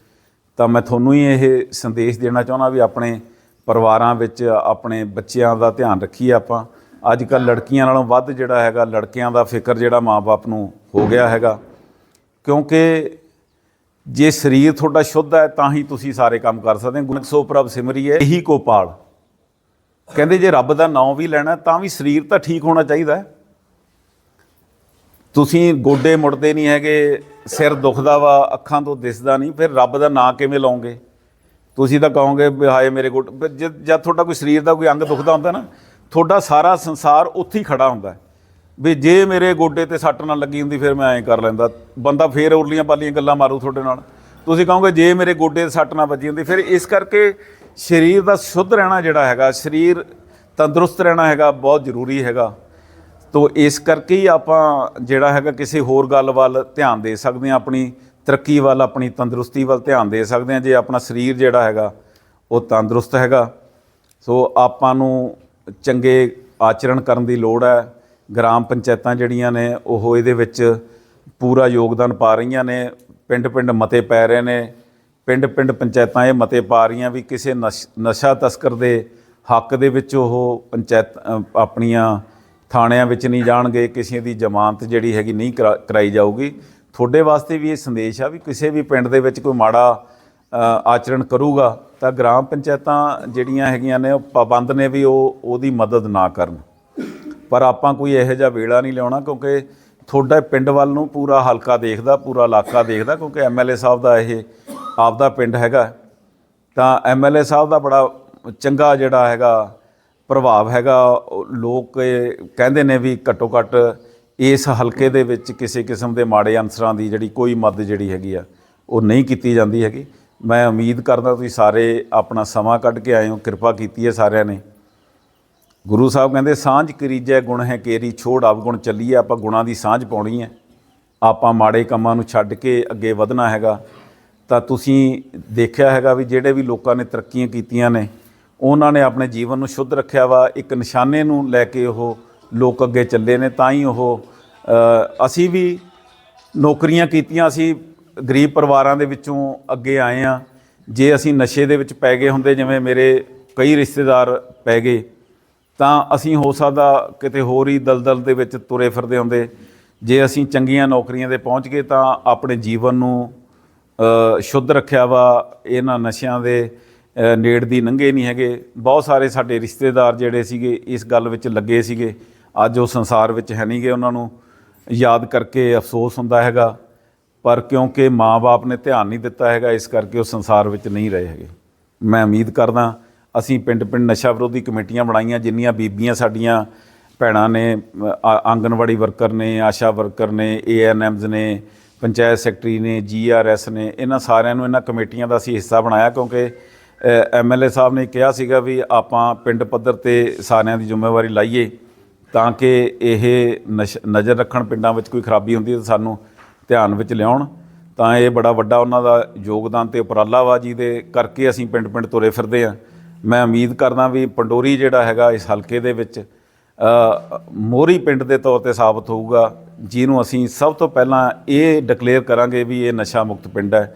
ਤਾਂ ਮੈਂ ਤੁਹਾਨੂੰ ਹੀ ਇਹ ਸੰਦੇਸ਼ ਦੇਣਾ ਚਾਹੁੰਦਾ ਵੀ ਆਪਣੇ ਪਰਿਵਾਰਾਂ ਵਿੱਚ, ਆਪਣੇ ਬੱਚਿਆਂ ਦਾ ਧਿਆਨ ਰੱਖੀਏ ਆਪਾਂ। ਅੱਜ ਕੱਲ ਲੜਕੀਆਂ ਨਾਲੋਂ ਵੱਧ ਜਿਹੜਾ ਹੈਗਾ, ਲੜਕਿਆਂ ਦਾ ਫਿਕਰ ਜਿਹੜਾ ਮਾਪੇ ਨੂੰ ਹੋ ਗਿਆ ਹੈਗਾ। ਕਿਉਂਕਿ ਜੇ ਸਰੀਰ ਤੁਹਾਡਾ ਸ਼ੁੱਧ ਹੈ, ਤਾਂ ਹੀ ਤੁਸੀਂ ਸਾਰੇ ਕੰਮ ਕਰ ਸਕਦੇ ਹੋ। ਗੁਣਕ ਸੋ ਪ੍ਰਭ ਸਿਮਰੀਏ ਇਹੀ ਕੋ ਪਾਲ। ਕਹਿੰਦੇ ਜੇ ਰੱਬ ਦਾ ਨਾਮ ਵੀ ਲੈਣਾ, ਤਾਂ ਵੀ ਸਰੀਰ ਤਾਂ ਠੀਕ ਹੋਣਾ ਚਾਹੀਦਾ ਹੈ। ਤੁਸੀਂ ਗੋਡੇ ਮੁੜਦੇ ਨਹੀਂ ਹੈਗੇ, ਸਿਰ ਦੁਖਦਾ ਵਾ, ਅੱਖਾਂ ਤੋਂ ਦਿਸਦਾ ਨਹੀਂ, ਫਿਰ ਰੱਬ ਦਾ ਨਾਂ ਕਿਵੇਂ ਲਾਉਂਗੇ? ਤੁਸੀਂ ਤਾਂ ਕਹੋਗੇ ਵੀ ਹਾਏ ਮੇਰੇ ਗੋਡੇ ਜਦ ਤੁਹਾਡਾ ਕੋਈ ਸਰੀਰ ਦਾ ਕੋਈ ਅੰਗ ਦੁਖਦਾ ਹੁੰਦਾ ਨਾ, ਤੁਹਾਡਾ ਸਾਰਾ ਸੰਸਾਰ ਉੱਥੇ ਹੀ ਖੜਾ ਹੁੰਦਾ। ਵੀ ਜੇ ਮੇਰੇ ਗੋਡੇ ਤੇ ਸੱਟ ਨਾ ਲੱਗੀ ਹੁੰਦੀ, ਫਿਰ ਮੈਂ ਐਂ ਕਰ ਲੈਂਦਾ। ਬੰਦਾ ਫੇਰ ਉਰਲੀਆਂ ਪਾਲੀਆਂ ਗੱਲਾਂ ਮਾਰੂ ਤੁਹਾਡੇ ਨਾਲ। ਤੁਸੀਂ ਕਹੋਗੇ ਜੇ ਮੇਰੇ ਗੋਡੇ ਤੇ ਸੱਟ ਨਾ ਵੱਜੀ ਹੁੰਦੀ, ਫਿਰ ਇਸ ਕਰਕੇ ਸਰੀਰ ਦਾ ਸ਼ੁੱਧ ਰਹਿਣਾ ਜਿਹੜਾ ਹੈਗਾ, ਸਰੀਰ ਤੰਦਰੁਸਤ ਰਹਿਣਾ ਹੈਗਾ, ਬਹੁਤ ਜ਼ਰੂਰੀ ਹੈਗਾ। ਤੋ ਇਸ ਕਰਕੇ ਹੀ ਆਪਾਂ ਜਿਹੜਾ ਹੈਗਾ ਕਿਸੇ ਹੋਰ ਗੱਲ ਵੱਲ ਧਿਆਨ ਦੇ ਸਕਦੇ ਹਾਂ, ਆਪਣੀ ਤਰੱਕੀ ਵੱਲ, ਆਪਣੀ ਤੰਦਰੁਸਤੀ ਵੱਲ ਧਿਆਨ ਦੇ ਸਕਦੇ ਹਾਂ, ਜੇ ਆਪਣਾ ਸਰੀਰ ਜਿਹੜਾ ਹੈਗਾ ਉਹ ਤੰਦਰੁਸਤ ਹੈਗਾ। ਸੋ ਆਪਾਂ ਨੂੰ ਚੰਗੇ ਆਚਰਣ ਕਰਨ ਦੀ ਲੋੜ ਹੈ। ਗ੍ਰਾਮ ਪੰਚਾਇਤਾਂ ਜਿਹੜੀਆਂ ਨੇ, ਉਹ ਇਹਦੇ ਵਿੱਚ ਪੂਰਾ ਯੋਗਦਾਨ ਪਾ ਰਹੀਆਂ ਨੇ। ਪਿੰਡ ਪਿੰਡ ਮਤੇ ਪੈ ਰਹੇ ਨੇ। ਪਿੰਡ ਪਿੰਡ ਪੰਚਾਇਤਾਂ ਇਹ ਮਤੇ ਪਾ ਰਹੀਆਂ ਵੀ ਕਿਸੇ ਨਸ਼- ਨਸ਼ਾ ਤਸਕਰ ਦੇ ਹੱਕ ਦੇ ਵਿੱਚ ਉਹ ਪੰਚਾਇਤ ਆਪਣੀਆਂ ਥਾਣਿਆਂ ਵਿੱਚ ਨਹੀਂ ਜਾਣਗੇ, ਕਿਸੇ ਦੀ ਜ਼ਮਾਨਤ ਜਿਹੜੀ ਹੈਗੀ ਨਹੀਂ ਕਰਾ- ਕਰਾਈ ਜਾਊਗੀ। ਤੁਹਾਡੇ ਵਾਸਤੇ ਵੀ ਇਹ ਸੰਦੇਸ਼ ਆ ਵੀ ਕਿਸੇ ਵੀ ਪਿੰਡ ਦੇ ਵਿੱਚ ਕੋਈ ਮਾੜਾ ਆਚਰਣ ਕਰੂਗਾ ਤਾਂ ਗ੍ਰਾਮ ਪੰਚਾਇਤਾਂ ਜਿਹੜੀਆਂ ਹੈਗੀਆਂ ਨੇ, ਉਹ ਪਾਬੰਦ ਨੇ ਵੀ ਉਹ, ਉਹਦੀ ਮਦਦ ਨਾ ਕਰਨ। ਪਰ ਆਪਾਂ ਕੋਈ ਇਹੋ ਜਿਹਾ ਵੇਲਾ ਨਹੀਂ ਲਿਆਉਣਾ ਕਿਉਂਕਿ ਤੁਹਾਡਾ ਪਿੰਡ ਵੱਲ ਨੂੰ ਪੂਰਾ ਹਲਕਾ ਦੇਖਦਾ, ਪੂਰਾ ਇਲਾਕਾ ਦੇਖਦਾ ਕਿਉਂਕਿ ਐਮਐਲਏ ਸਾਹਿਬ ਦਾ ਇਹ ਆਪਦਾ ਪਿੰਡ ਹੈਗਾ। ਤਾਂ ਐਮਐਲਏ ਸਾਹਿਬ ਦਾ ਬੜਾ ਚੰਗਾ ਜਿਹੜਾ ਹੈਗਾ ਪ੍ਰਭਾਵ ਹੈਗਾ। ਲੋਕ ਕਹਿੰਦੇ ਨੇ ਵੀ ਘੱਟੋ ਘੱਟ ਇਸ ਹਲਕੇ ਦੇ ਵਿੱਚ ਕਿਸੇ ਕਿਸਮ ਦੇ ਮਾੜੇ ਅਨਸਰਾਂ ਦੀ ਜਿਹੜੀ ਕੋਈ ਮਦਦ ਜਿਹੜੀ ਹੈਗੀ ਆ, ਉਹ ਨਹੀਂ ਕੀਤੀ ਜਾਂਦੀ ਹੈਗੀ। ਮੈਂ ਉਮੀਦ ਕਰਦਾ ਤੁਸੀਂ ਸਾਰੇ ਆਪਣਾ ਸਮਾਂ ਕੱਢ ਕੇ ਆਏ ਹੋ, ਕਿਰਪਾ ਕੀਤੀ ਹੈ ਸਾਰਿਆਂ ਨੇ। ਗੁਰੂ ਸਾਹਿਬ ਕਹਿੰਦੇ, ਸਾਂਝ ਕਰੀਜੈ ਗੁਣ ਹੈ ਕੇਰੀ, ਛੋੜ ਅਵਗੁਣ ਚੱਲੀਏ ਆਪਾਂ ਗੁਣਾਂ ਦੀ ਸਾਂਝ ਪਾਉਣੀ ਹੈ। ਆਪਾਂ ਮਾੜੇ ਕੰਮਾਂ ਨੂੰ ਛੱਡ ਕੇ ਅੱਗੇ ਵਧਣਾ ਹੈਗਾ। ਤਾਂ ਤੁਸੀਂ ਦੇਖਿਆ ਹੈਗਾ ਵੀ ਜਿਹੜੇ ਵੀ ਲੋਕਾਂ ਨੇ ਤਰੱਕੀਆਂ ਕੀਤੀਆਂ ਨੇ ਉਹਨਾਂ ਨੇ ਆਪਣੇ ਜੀਵਨ ਨੂੰ ਸ਼ੁੱਧ ਰੱਖਿਆ ਵਾ, ਇੱਕ ਨਿਸ਼ਾਨੇ ਨੂੰ ਲੈ ਕੇ ਉਹ ਲੋਕ ਅੱਗੇ ਚੱਲੇ ਨੇ, ਤਾਂ ਹੀ ਉਹ ਅਸੀਂ ਵੀ ਨੌਕਰੀਆਂ ਕੀਤੀਆਂ, ਅਸੀਂ ਗਰੀਬ ਪਰਿਵਾਰਾਂ ਦੇ ਵਿੱਚੋਂ ਅੱਗੇ ਆਏ ਆ ਜੇ ਅਸੀਂ ਨਸ਼ੇ ਦੇ ਵਿੱਚ ਪੈ ਗਏ ਹੁੰਦੇ, ਜਿਵੇਂ ਮੇਰੇ ਕਈ ਰਿਸ਼ਤੇਦਾਰ ਪੈ ਗਏ, ਤਾਂ ਅਸੀਂ ਹੋ ਸਕਦਾ ਕਿਤੇ ਹੋਰ ਹੀ ਦਲਦਲ ਦੇ ਵਿੱਚ ਤੁਰੇ ਫਿਰਦੇ ਹੁੰਦੇ। ਜੇ ਅਸੀਂ ਚੰਗੀਆਂ ਨੌਕਰੀਆਂ ਤੇ ਪਹੁੰਚ ਗਏ, ਤਾਂ ਆਪਣੇ ਜੀਵਨ ਨੂੰ ਸ਼ੁੱਧ ਰੱਖਿਆ ਵਾ, ਇਹਨਾਂ ਨਸ਼ਿਆਂ ਦੇ ਨੇੜ ਦੀ ਨੰਗੇ ਨਹੀਂ ਹੈਗੇ। ਬਹੁਤ ਸਾਰੇ ਸਾਡੇ ਰਿਸ਼ਤੇਦਾਰ ਜਿਹੜੇ ਸੀਗੇ ਇਸ ਗੱਲ ਵਿੱਚ ਲੱਗੇ ਸੀਗੇ। ਅੱਜ ਉਹ ਸੰਸਾਰ ਵਿੱਚ ਹੈ ਨਹੀਂਗੇ ਉਹਨਾਂ ਨੂੰ। ਯਾਦ ਕਰਕੇ ਅਫਸੋਸ ਹੁੰਦਾ ਹੈਗਾ ਪਰ ਕਿਉਂਕਿ ਮਾਂ-ਬਾਪ ਨੇ ਧਿਆਨ ਨਹੀਂ ਦਿੱਤਾ ਹੈਗਾ ਇਸ ਕਰਕੇ ਉਹ ਸੰਸਾਰ ਵਿੱਚ ਨਹੀਂ ਰਹੇ ਹੈਗੇ। ਮੈਂ ਉਮੀਦ ਕਰਦਾ ਅਸੀਂ ਪਿੰਡ-ਪਿੰਡ ਨਸ਼ਾ ਵਿਰੋਧੀ ਕਮੇਟੀਆਂ ਬਣਾਈਆਂ ਜਿੰਨੀਆਂ ਬੀਬੀਆਂ ਸਾਡੀਆਂ ਭੈਣਾਂ ਨੇ ਅ, ਆਂਗਣਵਾੜੀ ਵਰਕਰ ਨੇ ਆਸ਼ਾ ਵਰਕਰ ਨੇ ਏਐਨਐਮਸ ਨੇ ਪੰਚਾਇਤ ਸੈਕਟਰੀ ਨੇ ਜੀਆਰਐਸ ਨੇ ਇਹਨਾਂ ਸਾਰਿਆਂ ਨੂੰ ਇਹਨਾਂ ਕਮੇਟੀਆਂ ਦਾ ਅਸੀਂ ਹਿੱਸਾ ਬਣਾਇਆ ਕਿਉਂਕਿ ਐਮਐਲਏ ਸਾਹਿਬ ਨੇ ਕਿਹਾ ਸੀਗਾ ਵੀ ਆਪਾਂ ਪਿੰਡ ਪੱਧਰ ਤੇ ਸਾਰਿਆਂ ਦੀ ਜ਼ਿੰਮੇਵਾਰੀ ਲਾਈਏ ਤਾਂ ਕਿ ਇਹ ਨਸ਼- ਨਜ਼ਰ ਰੱਖਣ ਪਿੰਡਾਂ ਵਿੱਚ ਕੋਈ ਖਰਾਬੀ ਹੁੰਦੀ ਹੈ ਤਾਂ ਸਾਨੂੰ ਧਿਆਨ ਵਿੱਚ ਲਿਆਉਣ। ਤਾਂ ਇਹ ਬੜਾ ਵੱਡਾ ਉਹਨਾਂ ਦਾ ਯੋਗਦਾਨ ਤੇ ਉਪਰਾਲਾ ਵਾ ਜਿਹਦੇ ਕਰਕੇ ਅਸੀਂ ਪਿੰਡ-ਪਿੰਡ ਤੁਰੇ ਫਿਰਦੇ ਆ ਮੈਂ ਉਮੀਦ ਕਰਦਾ ਵੀ ਪੰਡੋਰੀ ਜਿਹੜਾ ਹੈਗਾ ਇਸ ਹਲਕੇ ਦੇ ਵਿੱਚ ਅ, ਮੋਹਰੀ ਪਿੰਡ ਦੇ ਤੌਰ ਤੇ ਸਾਬਤ ਹੋਊਗਾ ਜਿਹਨੂੰ ਅਸੀਂ ਸਭ ਤੋਂ ਪਹਿਲਾਂ ਇਹ ਡਿਕਲੇਅਰ ਕਰਾਂਗੇ ਵੀ ਇਹ ਨਸ਼ਾ ਮੁਕਤ ਪਿੰਡ ਹੈ।